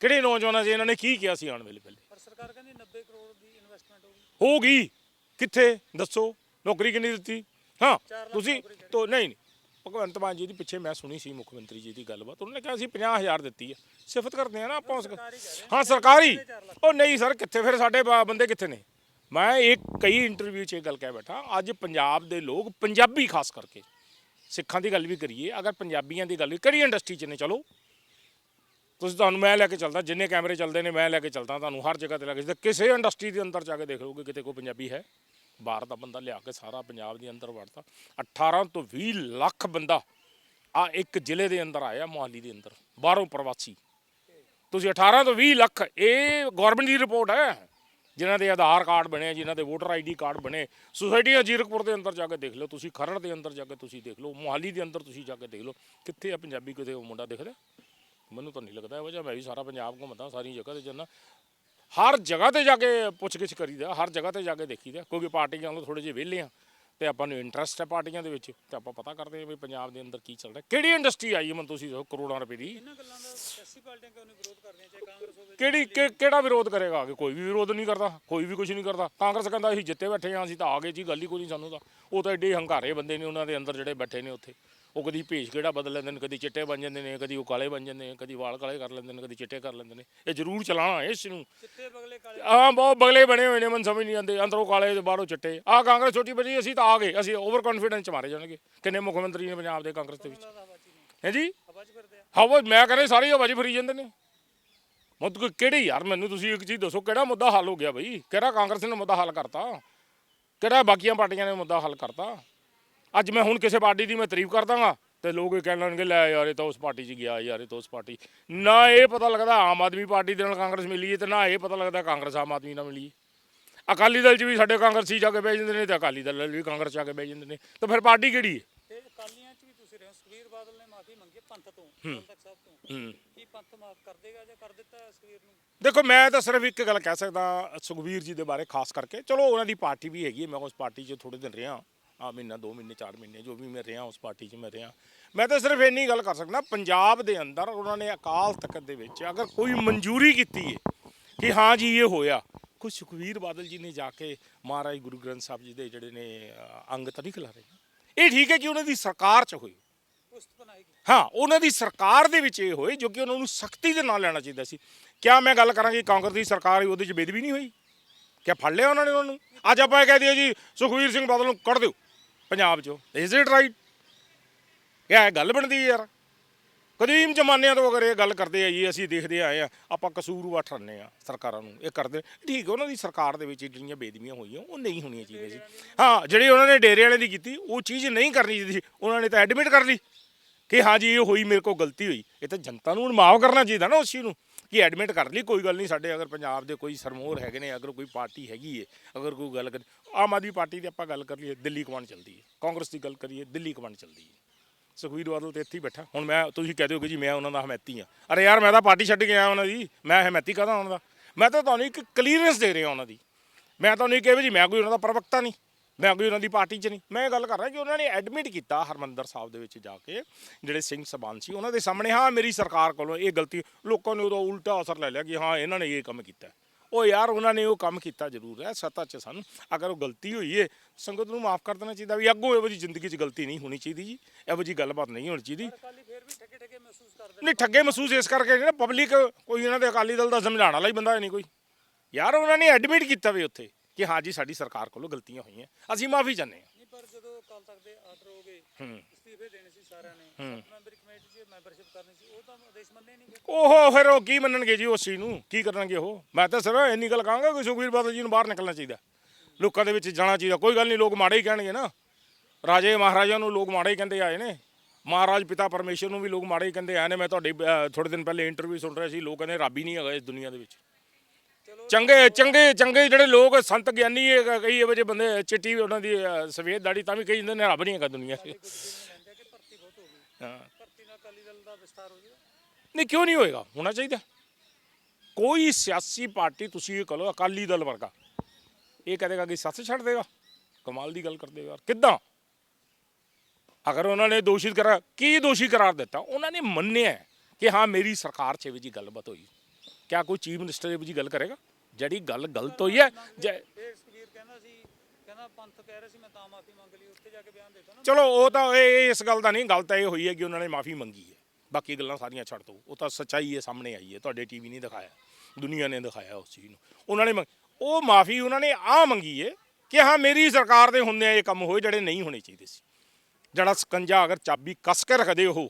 ਕਿਹੜੇ ਨੌਜਵਾਨਾਂ 'ਚ ਇਹਨਾਂ ਨੇ ਕੀ ਕਿਹਾ ਸੀ ਆਉਣ ਵੇਲੇ ਪਹਿਲੇ? ਪਰ ਸਰਕਾਰ ਕਹਿੰਦੀ 90 ਕਰੋੜ ਦੀ ਇਨਵੈਸਟਮੈਂਟ ਹੋਊਗੀ ਹੋ ਗਈ। ਕਿੱਥੇ? ਦੱਸੋ। ਨੌਕਰੀ ਕਿੰਨੀ ਦਿੱਤੀ? ਹਾਂ ਤੁਸੀਂ ਤੋ ਨਹੀਂ। ਭਗਵੰਤ ਮਾਨ ਜੀ ਦੀ ਪਿੱਛੇ ਮੈਂ ਸੁਣੀ ਸੀ ਮੁੱਖ ਮੰਤਰੀ ਜੀ ਦੀ ਗੱਲਬਾਤ ਉਹਨਾਂ ਨੇ ਕਿਹਾ ਸੀ 50000 ਦਿੱਤੀ ਆ ਸਿਫਤ ਕਰਦੇ ਆ ਨਾ ਆਪਾਂ ਉਸ ਹਾਂ ਸਰਕਾਰੀ। ਉਹ ਨਹੀਂ ਸਰ ਕਿੱਥੇ ਫਿਰ ਸਾਡੇ ਬਾ- ਬੰਦੇ ਕਿੱਥੇ ਨੇ? ਮੈਂ ਇੱਕ ਕਈ ਇੰਟਰਵਿਊ 'ਚ ਇਹ ਗੱਲ ਕਹਿ ਬੈਠਾ ਅੱਜ ਪੰਜਾਬ ਦੇ ਲੋਕ ਪੰਜਾਬੀ ਖਾਸ ਕਰਕੇ। ਸਿੱਖਾਂ ਦੀ ਗੱਲ ਵੀ ਕਰੀਏ ਅਗਰ ਪੰਜਾਬੀਆਂ ਦੀ ਗੱਲ ਵੀ ਕਿਹੜੀ ਇੰਡਸਟਰੀ 'ਚ ਨੇ? ਚਲੋ। ਤੁਸੀਂ ਤੁਹਾਨੂੰ ਮੈਂ ਲੈ ਕੇ ਚੱਲਦਾ ਜਿੰਨੇ ਕੈਮਰੇ ਚੱਲਦੇ ਨੇ ਮੈਂ ਲੈ ਕੇ ਚੱਲਦਾ ਤੁਹਾਨੂੰ ਹਰ ਜਗ੍ਹਾ ਤੇ ਲੈ ਕੇ। ਕਿਸੇ ਇੰਡਸਟਰੀ ਦੇ ਅੰਦਰ ਜਾ ਕੇ ਦੇਖ ਲਓਗੇ ਕਿਤੇ ਕੋਈ ਪੰਜਾਬੀ ਹੈ। ਬਾਹਰ ਦਾ ਬੰਦਾ ਲਿਆ ਕੇ ਸਾਰਾ ਪੰਜਾਬ ਦੇ ਅੰਦਰ ਵੜਤਾ। 18 ਤੋਂ 20 ਲੱਖ ਬੰਦਾ ਆ ਇੱਕ ਜ਼ਿਲ੍ਹੇ ਦੇ ਅੰਦਰ ਆਇਆ, ਮੋਹਾਲੀ ਦੇ ਅੰਦਰ, ਬਾਹਰੋਂ ਪ੍ਰਵਾਸੀ। ਤੁਸੀਂ 18 ਤੋਂ 20 ਲੱਖ, ਇਹ ਗਵਰਨਮੈਂਟ ਦੀ ਰਿਪੋਰਟ ਹੈ, ਜਿਨ੍ਹਾਂ ਦੇ ਆਧਾਰ ਕਾਰਡ ਬਣੇ, ਜਿਨ੍ਹਾਂ ਦੇ ਵੋਟਰ ਆਈਡੀ ਕਾਰਡ ਬਣੇ। ਸੁਸਾਇਟੀਆਂ ਜੀਰਕਪੁਰ ਦੇ ਅੰਦਰ ਜਾ ਕੇ ਦੇਖ ਲਓ, ਤੁਸੀਂ ਖਰੜ ਦੇ ਅੰਦਰ ਜਾ ਕੇ ਤੁਸੀਂ ਦੇਖ ਲਓ, ਮੋਹਾਲੀ ਦੇ ਅੰਦਰ ਤੁਸੀਂ ਜਾ ਕੇ ਦੇਖ ਲਓ, ਕਿੱਥੇ ਆ ਪੰਜਾਬੀ ਕਿਤੇ ਉਹ ਮੁੰਡਾ ਦਿਖਦਾ? ਮੈਨੂੰ ਤਾਂ ਨਹੀਂ ਲੱਗਦਾ ਇਹ ਵਜ੍ਹਾ ਮੈਂ ਵੀ ਸਾਰਾ ਪੰਜਾਬ ਘੁੰਮਦਾ, ਸਾਰੀ ਜਗ੍ਹਾ ਤੇ ਜਾਂਦਾ। ਹਰ ਜਗ੍ਹਾ ਤੇ ਜਾ ਕੇ ਪੁੱਛਗਿੱਛ ਕਰੀਦਾ ਹਰ ਜਗ੍ਹਾ ਤੇ ਜਾ ਕੇ ਦੇਖੀਦਾ ਕਿਉਂਕਿ ਪਾਰਟੀਆਂ ਨੂੰ ਥੋੜੇ ਜਿਹੇ ਵਿਹਲੇ ਆ ਤੇ ਆਪਾਂ ਨੂੰ ਇੰਟਰਸਟ ਹੈ ਪਾਰਟੀਆਂ ਦੇ ਵਿੱਚ ਤੇ ਆਪਾਂ ਪਤਾ ਕਰਦੇ ਹਾਂ ਵੀ ਪੰਜਾਬ ਦੇ ਅੰਦਰ ਕੀ ਚੱਲ ਰਿਹਾ ਕਿਹੜੀ ਇੰਡਸਟਰੀ ਆਈ ਹੈ ਮਨ ਤੁਸੀਂ ਦੱਸੋ ਕਰੋੜਾਂ ਰੁਪਏ ਦੀ? ਇਹਨਾਂ ਗੱਲਾਂ ਦਾ ਸਿਆਸੀ ਪਾਰਟੀਆਂ ਕਿਉਂ ਨਹੀਂ ਵਿਰੋਧ ਕਰਦੀਆਂ ਚਾਹੇ ਕਾਂਗਰਸ ਹੋਵੇ ਕਿਹੜੀ ਕਿ- ਕਿਹੜਾ ਵਿਰੋਧ ਕਰੇਗਾ ਅੱਗੇ ਕੋਈ ਵੀ ਵਿਰੋਧ ਨਹੀਂ ਕਰਦਾ ਕੋਈ ਵੀ ਕੁਝ ਨਹੀਂ ਕਰਦਾ। ਕਾਂਗਰਸ ਕਹਿੰਦਾ ਅਸੀਂ ਜਿੱਤੇ ਬੈਠੇ ਹਾਂ ਅਸੀਂ ਤਾਂ ਆ ਗਏ ਜੀ ਗੱਲ ਹੀ ਕੋਈ ਨਹੀਂ ਸਾਨੂੰ ਤਾਂ। ਉਹ ਤਾਂ ਐਡੇ ਹੰਕਾਰੇ ਬੰਦੇ ਨੇ ਉਹਨਾਂ ਦੇ ਅੰਦਰ ਜਿਹੜੇ ਬੈਠੇ ਨੇ ਉੱਥੇ। ਉਹ ਕਦੀ ਭੇਸ਼ ਕਿਹੜਾ ਬਦਲ ਲੈਂਦੇ ਨੇ ਕਦੀ ਚਿੱਟੇ ਬਣ ਜਾਂਦੇ ਨੇ ਕਦੀ ਉਹ ਕਾਲੇ ਬਣ ਜਾਂਦੇ ਨੇ ਕਦੀ ਵਾਲ ਕਾਲੇ ਕਰ ਲੈਂਦੇ ਨੇ ਕਦੀ ਚਿੱਟੇ ਕਰ ਲੈਂਦੇ ਨੇ। ਇਹ ਜ਼ਰੂਰ ਚਲਾਣਾ ਹੈ ਇਸ ਨੂੰ। ਚਿੱਟੇ ਬਗਲੇ ਕਾਲੇ। ਆ ਬਹੁਤ ਬਗਲੇ ਬਣੇ ਹੋਏ ਨੇ ਮਨ ਸਮਝ ਨਹੀਂ ਆਉਂਦੇ। ਅੰਦਰੋਂ ਕਾਲੇ ਤੇ ਬਾਹਰੋਂ ਚਿੱਟੇ। ਆ ਕਾਂਗਰਸ ਛੋਟੀ ਬਜੀ ਅਸੀਂ ਤਾਂ ਆ ਗਏ। ਅਸੀਂ ਓਵਰ ਕੌਨਫੀਡੈਂਸ ਚ ਮਾਰੇ ਜਾਣਗੇ। ਕਿੰਨੇ ਮੁੱਖ ਮੰਤਰੀ ਨੇ ਪੰਜਾਬ ਦੇ ਕਾਂਗਰਸ ਦੇ ਵਿੱਚ। ਹੀ ਹੈ ਜੀ? ਹਵਾ ਮੈਂ ਕਹਿੰਦਾ ਸਾਰੇ ਹਵਾ 'ਚ ਫਰੀ ਜਾਂਦੇ ਨੇ। ਮੁੱਦ ਕੋਈ ਕਿਹੜੀ ਯਾਰ ਮੈਨੂੰ ਤੁਸੀਂ ਇੱਕ ਚੀਜ਼ ਦੱਸੋ ਕਿਹੜਾ ਮੁੱਦਾ ਹੱਲ ਹੋ ਗਿਆ ਬਈ? ਕਿਹੜਾ ਕਾਂਗਰਸ ਨੇ ਮੁੱਦਾ ਹੱਲ ਕਰਤਾ? ਕਿਹੜਾ ਬਾਕੀਆਂ ਪਾਰਟੀਆਂ ਨੇ ਮੁੱਦਾ ਹੱਲ ਕਰਤਾ? ਅੱਜ ਮੈਂ ਹੁਣ ਕਿਸੇ ਪਾਰਟੀ ਦੀ ਮੈਂ ਤਾਰੀਫ ਕਰ ਦਾਂਗਾ ਤੇ ਲੋਕ ਇਹ ਕਹਿਣ ਲੱਗੇ ਲੈ ਯਾਰ ਇਹ ਤਾਂ ਉਸ ਪਾਰਟੀ 'ਚ ਗਿਆ ਯਾਰ ਇਹ ਤਾਂ ਉਸ ਪਾਰਟੀ ਨਾ ਇਹ ਪਤਾ ਲੱਗਦਾ ਆਮ ਆਦਮੀ ਪਾਰਟੀ ਦੇ ਨਾਲ ਕਾਂਗਰਸ ਮਿਲੀ ਹੈ ਤੇ ਨਾ ਇਹ ਪਤਾ ਲੱਗਦਾ ਕਾਂਗਰਸ ਆਮ ਆਦਮੀ ਨਾਲ ਮਿਲੀ ਹੈ ਅਕਾਲੀ ਦਲ 'ਚ ਵੀ ਸਾਡੇ ਕਾਂਗਰਸੀ ਜਾ ਕੇ ਬਹਿ ਜਾਂਦੇ ਨੇ ਤੇ ਅਕਾਲੀ ਦਲ ਵੀ ਕਾਂਗਰਸ ਜਾ ਕੇ ਬਹਿ ਜਾਂਦੇ ਨੇ। ਤਾਂ ਫਿਰ ਪਾਰਟੀ ਕਿਹੜੀ ਹੈ ਤੇ ਅਕਾਲੀਆਂ ਚ ਵੀ ਤੁਸੀਂ ਰਹੇ ਹੋ ਸੁਖਬੀਰ ਬਾਦਲ ਨੇ ਮਾਫੀ ਮੰਗੀ ਹੈ ਪੰਥ ਤੋਂ ਅਕਾਲ ਤਖਤ ਸਾਹਿਬ ਤੋਂ। ਹੂੰ। ਕੀ ਪੰਥ ਮਾਫ ਕਰ ਦੇਗਾ ਜਾਂ ਕਰ ਦਿੱਤਾ ਹੈ ਸੁਖਬੀਰ ਨੂੰ? ਦੇਖੋ ਮੈਂ ਤਾਂ ਸਿਰਫ ਇੱਕ ਗੱਲ ਕਹਿ ਸਕਦਾ ਸੁਖਬੀਰ ਜੀ ਦੇ ਬਾਰੇ ਖਾਸ ਕਰਕੇ। ਚਲੋ ਉਹਨਾਂ ਦੀ ਪਾਰਟੀ ਵੀ ਹੈਗੀ ਮੈਂ ਉਸ ਪਾਰਟੀ 'ਚ ਥੋੜੇ ਦਿਨ ਰਿਹਾ। ਆ ਮਹੀਨਾ 2 ਮਹੀਨੇ 4 ਮਹੀਨੇ ਜੋ ਵੀ ਮੈਂ ਰਿਹਾ ਉਸ ਪਾਰਟੀ 'ਚ ਮੈਂ ਰਿਹਾ। ਮੈਂ ਤਾਂ ਸਿਰਫ ਇੰਨੀ ਗੱਲ ਕਰ ਸਕਦਾ ਪੰਜਾਬ ਦੇ ਅੰਦਰ ਉਹਨਾਂ ਨੇ ਅਕਾਲ ਤਖਤ ਦੇ ਵਿੱਚ ਅਗਰ ਕੋਈ ਮਨਜ਼ੂਰੀ ਕੀਤੀ ਹੈ ਕਿ ਹਾਂ ਜੀ ਇਹ ਹੋਇਆ ਕੋਈ ਸੁਖਬੀਰ ਬਾਦਲ ਜੀ ਨੇ ਜਾ ਕੇ ਮਹਾਰਾਜ ਗੁਰੂ ਗ੍ਰੰਥ ਸਾਹਿਬ ਜੀ ਦੇ ਜਿਹੜੇ ਨੇ ਅ, ਅੰਗ ਤਾਂ ਨਹੀਂ ਖਿਲਾਰੇ? ਇਹ ਠੀਕ ਹੈ ਕਿ ਉਹਨਾਂ ਦੀ ਸਰਕਾਰ 'ਚ ਹੋਈ ਹਾਂ ਉਹਨਾਂ ਦੀ ਸਰਕਾਰ ਦੇ ਵਿੱਚ ਇਹ ਹੋਏ ਜੋ ਕਿ ਉਹਨਾਂ ਨੂੰ ਸਖਤੀ ਦੇ ਨਾਲ ਲੈਣਾ ਚਾਹੀਦਾ ਸੀ। ਕਿਆ ਮੈਂ ਗੱਲ ਕਰਾਂ ਕਰਾਂਗੀ ਕਾਂਗਰਸ ਦੀ ਸਰਕਾਰ ਹੀ ਉਹਦੇ 'ਚ ਬੇਦਬੀ ਨਹੀਂ ਹੋਈ? ਕਿਆ ਫੜ ਲਿਆ ਉਹਨਾਂ ਨੇ ਉਹਨਾਂ ਨੂੰ? ਅੱਜ ਆਪਾਂ ਇਹ ਕਹਿ ਦਈਏ ਜੀ ਸੁਖਵੀਰ ਸਿੰਘ ਬਾਦਲ ਨੂੰ ਕੱਢ ਦਿਓ। ਪੰਜਾਬ 'ਚੋਂ। ਇਜ਼ ਇਟ ਰਾਈਟ ਇਹ ਗੱਲ ਬਣਦੀ ਹੈ ਯਾਰ। ਕਦੀਮ ਜ਼ਮਾਨਿਆਂ ਤੋਂ ਅਗਰ ਇਹ ਗੱਲ ਕਰਦੇ ਆ ਜੀ, ਅਸੀਂ ਦੇਖਦੇ ਆਏ ਆ, ਆਪਾਂ ਕਸੂਰਵਾਰ ਠਰਨੇ ਆ ਸਰਕਾਰਾਂ ਨੂੰ, ਇਹ ਕਰਦੇ ਠੀਕ ਹੈ ਉਹਨਾਂ ਦੀ ਸਰਕਾਰ ਦੇ ਵਿੱਚ ਜਿਹੜੀਆਂ ਬੇਦਮੀਆਂ ਹੋਈਆਂ, ਉਹ ਨਹੀਂ ਹੋਣੀਆਂ ਚਾਹੀਦੀਆਂ ਸੀ। ਹਾਂ, ਜਿਹੜੀ ਉਹਨਾਂ ਨੇ ਡੇਰੇ ਵਾਲੇ ਦੀ ਕੀਤੀ, ਉਹ ਚੀਜ਼ ਨਹੀਂ ਕਰਨੀ ਚਾਹੀਦੀ ਸੀ। ਉਹਨਾਂ ਨੇ ਤਾਂ ਐਡਮਿਟ ਕਰ ਲਈ ਕਿ ਹਾਂ ਜੀ, ਇਹ ਹੋਈ, ਮੇਰੇ ਕੋਲ ਗਲਤੀ ਹੋਈ। ਇਹ ਤਾਂ ਜਨਤਾ ਨੂੰ ਮਾਫ ਕਰਨਾ ਚਾਹੀਦਾ ਨਾ ਉਸ ਚੀਜ਼ ਨੂੰ। ਕਿ ਐਡਮਿਟ ਕਰ ਲਈ, ਕੋਈ ਗੱਲ ਨਹੀਂ, ਸਾਡੇ ਅਗਰ ਪੰਜਾਬ ਦੇ ਕੋਈ ਸਰਮੋਰ ਹੈਗੇ ਨੇ, ਅਗਰ ਕੋਈ ਪਾਰਟੀ ਹੈਗੀ ਹੈ ਅਗਰ ਕੋਈ ਗੱਲ ਕਰ, ਆਮ ਆਦਮੀ ਪਾਰਟੀ ਦੀ ਆਪਾਂ ਗੱਲ ਕਰ ਲਈਏ, ਦਿੱਲੀ ਕਮਾਂਡ ਚੱਲਦੀ ਹੈ ਕਾਂਗਰਸ ਦੀ ਗੱਲ ਕਰੀਏ, ਦਿੱਲੀ ਕਮਾਂਡ ਚੱਲਦੀ ਹੈ ਸੁਖਵੀਰ ਬਾਦਲ ਤੇ ਇੱਥੇ ਹੀ ਬੈਠਾ। ਹੁਣ ਮੈਂ, ਤੁਸੀਂ ਕਹਿ ਦਿਓਗੇ ਜੀ ਮੈਂ ਉਹਨਾਂ ਦਾ ਹਮੈਤੀ ਆ ਅਰੇ ਯਾਰ, ਮੈਂ ਤਾਂ ਪਾਰਟੀ ਛੱਡ ਕੇ ਆਇਆ ਉਹਨਾਂ ਦੀ, ਮੈਂ ਹਮੈਤੀ ਕਾਹਦਾ ਉਹਨਾਂ ਦਾ? ਮੈਂ ਤਾਂ ਤੁਹਾਨੂੰ ਇੱਕ ਕਲੀਅਰੈਂਸ ਦੇ ਰਿਹਾ ਉਹਨਾਂ ਦੀ। ਮੈਂ ਤੁਹਾਨੂੰ ਇਹ ਕਿਹਾ ਵੀ ਜੀ, ਮੈਂ ਕੋਈ ਉਹਨਾਂ ਦਾ ਪ੍ਰਵਕਤਾ ਨਹੀਂ। ਮੈਂ ਕੋਈ ਉਹਨਾਂ ਦੀ ਪਾਰਟੀ 'ਚ ਨਹੀਂ। ਮੈਂ ਇਹ ਗੱਲ ਕਰ ਰਿਹਾ ਕਿ ਉਹਨਾਂ ਨੇ ਐਡਮਿਟ ਕੀਤਾ ਹਰਮੰਦਰ ਸਾਹਿਬ ਦੇ ਵਿੱਚ ਜਾ ਕੇ, ਜਿਹੜੇ ਸਿੰਘ ਸਬਾਨ ਸੀ, ਉਹਨਾਂ ਦੇ ਸਾਹਮਣੇ, ਹਾਂ, ਮੇਰੀ ਸਰਕਾਰ ਕੋਲੋਂ ਇਹ ਗਲਤੀ ਲੋਕਾਂ ਨੇ ਉਹਦਾ ਉਲਟਾ ਅਸਰ ਲੈ ਲਿਆ ਕਿ, ਹਾਂ, ਇਹਨਾਂ ਨੇ ਇਹ ਕੰਮ ਕੀਤਾ ਉਹ ਯਾਰ, ਉਹਨਾਂ ਨੇ ਉਹ ਕੰਮ ਕੀਤਾ ਜ਼ਰੂਰ ਹੈ, ਸੱਤਾ 'ਚ ਸਾਨੂੰ। ਅਗਰ ਉਹ ਗਲਤੀ ਹੋਈ ਹੈ ਸੰਗਤ ਨੂੰ ਮਾਫ ਕਰ ਦੇਣਾ ਚਾਹੀਦਾ ਵੀ ਅੱਗੋਂ ਇਹੋ ਜਿਹੀ ਜ਼ਿੰਦਗੀ 'ਚ ਗਲਤੀ ਨਹੀਂ ਹੋਣੀ ਚਾਹੀਦੀ ਜੀ। ਇਹੋ ਜਿਹੀ ਗੱਲਬਾਤ ਨਹੀਂ ਹੋਣੀ ਚਾਹੀਦੀ। ਨਹੀਂ, ਠੱਗੇ ਮਹਿਸੂਸ ਇਸ ਕਰਕੇ ਨਾ ਪਬਲਿਕ ਕੋਈ ਇਹਨਾਂ ਦੇ ਅਕਾਲੀ ਦਲ ਦਾ ਸਮਝਾਉਣ ਵਾਲਾ ਹੀ ਬੰਦਾ ਹੈ ਨਹੀਂ ਕੋਈ। ਯਾਰ, ਉਹਨਾਂ ਨੇ ਐਡਮਿਟ ਕੀਤਾ ਵੀ ਉੱਥੇ। ਕਿ ਹਾਂ ਜੀ ਸਾਡੀ ਸਰਕਾਰ ਕੋਲੋਂ ਗਲਤੀਆਂ ਹੋਈਆਂ। ਅਸੀਂ ਮਾਫੀ ਚਾਹੁੰਦੇ ਹਾਂ। ਨਹੀਂ ਪਰ ਜਦੋਂ ਅਕਾਲ ਤਖਤ ਦੇ ਆਰਡਰ ਹੋ ਗਏ ਹੂੰ। ਅਸਤੀਫੇ ਦੇਣੇ ਸੀ ਸਾਰਿਆਂ ਨੇ। ਮੈਂਬਰੀ ਕਮੇਟੀ 'ਚ ਮੈਂਬਰਸ਼ਿਪ ਕਰਨੀ ਸੀ ਉਹ ਤਾਂ ਆਦੇਸ਼ ਮੰਨੇ ਨਹੀਂ ਗਏ। ਉਹ ਫਿਰ ਉਹ ਕੀ ਮੰਨਣਗੇ ਜੀ ਉਸ ਚੀਜ਼ ਨੂੰ? ਕੀ ਕਰਨਗੇ ਉਹ? ਮੈਂ ਤਾਂ ਸਿਰ ਇੰਨੀ ਗੱਲ ਕਹਾਂਗਾ ਕਿ ਸੁਖਬੀਰ ਬਾਦਲ ਜੀ ਨੂੰ ਬਾਹਰ ਨਿਕਲਣਾ ਚਾਹੀਦਾ। ਲੋਕਾਂ ਦੇ ਵਿੱਚ ਜਾਣਾ ਚਾਹੀਦਾ। ਕੋਈ ਗੱਲ ਨਹੀਂ ਲੋਕ ਮਾੜੇ ਹੀ ਕਹਿਣਗੇ ਨਾ। ਰਾਜੇ ਮਹਾਰਾਜਾ ਨੂੰ ਲੋਕ ਮਾੜੇ ਹੀ ਕਹਿੰਦੇ ਆਏ ਨੇ। ਮਹਾਰਾਜ ਪਿਤਾ ਪਰਮੇਸ਼ਰ ਨੂੰ ਵੀ ਲੋਕ ਮਾੜੇ ਹੀ ਕਹਿੰਦੇ ਆਏ ਨੇ। ਮੈਂ ਤੁਹਾਡੇ ਥੋੜੇ ਦਿਨ ਪਹਿਲੇ ਇੰਟਰਵਿਊ ਸੁਣ ਰਿਹਾ ਸੀ। ਲੋਕ ਕਹਿੰਦੇ ਰੱਬ ਹੀ ਨਹੀਂ ਹੈਗਾ ਇਸ ਦੁਨੀਆ ਦੇ ਵਿੱਚ। ਚੰਗੇ ਚੰਗੇ ਚੰਗੇ ਜਿਹੜੇ ਲੋਕ ਸੰਤ ਗਿਆਨੀ ਹੈ, ਕਈ ਇਹੋ ਜਿਹੇ ਬੰਦੇ ਚਿੱਟੀ ਉਹਨਾਂ ਦੀ ਅਹ, ਸਫੇਦ ਦਾੜੀ ਤਾਂ ਵੀ ਕਹੀ ਜਾਂਦੇ ਨੇ ਰੱਬ ਨਹੀਂ ਹੈਗਾ ਦੁਨੀਆ 'ਚ ਕਿ ਭਰਤੀ ਬਹੁਤ ਹੋ ਗਈ। ਹਾਂ। ਭਰਤੀ ਨਾਲ ਅਕਾਲੀ ਦਲ ਦਾ ਵਿਸਤਾਰ ਹੋ ਜਾਏਗਾ? ਨਹੀਂ ਕਿਉਂ ਨਹੀਂ ਹੋਏਗਾ? ਹੋਣਾ ਚਾਹੀਦਾ। ਕੋਈ ਸਿਆਸੀ ਪਾਰਟੀ ਤੁਸੀਂ ਇਹ ਕਹੋ ਅਕਾਲੀ ਦਲ ਵਰਗਾ। ਇਹ ਕਹੇਗਾ ਕਿ ਸੱਤ ਛੱਡ ਦੇਗਾ ਕਮਾਲ ਦੀ ਗੱਲ ਕਰਦੇ ਹੋ ਯਾਰ। ਕਿੱਦਾਂ? ਅਗਰ ਉਹਨਾਂ ਨੇ ਦੋਸ਼ਿਤ ਕਰਾ ਕੀ ਦੋਸ਼ੀ ਕਰਾਰ ਦਿੱਤਾ? ਉਹਨਾਂ ਨੇ ਮੰਨਿਆ ਹੈ ਕਿ ਹਾਂ ਮੇਰੀ ਸਰਕਾਰ 'ਚ ਇਹ ਜੀ ਗੱਲਬਾਤ ਹੋਈ। ਕਿਆ ਕੋਈ ਚੀਫ ਮਿਨਿਸਟਰ ਇਹ ਜੀ ਗੱਲ ਕਰੇਗਾ? ਜਿਹੜੀ ਗੱਲ ਗਲਤ ਹੋਈ ਹੈ ਜੇ- ਇਹ ਸੁਖਬੀਰ ਕਹਿੰਦਾ ਸੀ ਕਹਿੰਦਾ ਪੰਥ ਕਹਿ ਰਿਹਾ ਸੀ ਮੈਂ ਤਾਂ ਮਾਫੀ ਮੰਗ ਲਈ ਉੱਥੇ ਜਾ ਕੇ ਬਿਆਨ ਦਿੱਤਾ ਨਾ। ਚਲੋ ਉਹ ਤਾਂ ਇਹ ਇਸ ਗੱਲ ਦਾ ਨਹੀਂ ਗੱਲ ਤਾਂ ਇਹ ਹੋਈ ਹੈ ਕਿ ਉਹਨਾਂ ਨੇ ਮਾਫੀ ਮੰਗੀ ਹੈ। ਬਾਕੀ ਗੱਲਾਂ ਸਾਰੀਆਂ ਛੱਡ ਦਿਓ। ਉਹ ਤਾਂ ਸੱਚਾਈ ਹੈ ਸਾਹਮਣੇ ਆਈ ਹੈ। ਤੁਹਾਡੇ ਟੀਵੀ ਨਹੀਂ ਦਿਖਾਇਆ। ਦੁਨੀਆ ਨੇ ਦਿਖਾਇਆ ਉਸ ਚੀਜ਼ ਨੂੰ। ਉਹਨਾਂ ਨੇ ਮੰਗ- ਉਹ ਮਾਫੀ ਉਹਨਾਂ ਨੇ ਆ ਮੰਗੀ ਹੈ ਕਿ ਹਾਂ ਮੇਰੀ ਸਰਕਾਰ ਦੇ ਹੁੰਦਿਆਂ ਇਹ ਕੰਮ ਹੋਏ ਜਿਹੜੇ ਨਹੀਂ ਹੋਣੇ ਚਾਹੀਦੇ ਸੀ। ਜਿਹੜਾ ਸਕੰਜਾ ਅਗਰ ਚਾਬੀ ਕੱਸ ਕੇ ਰੱਖਦੇ ਉਹ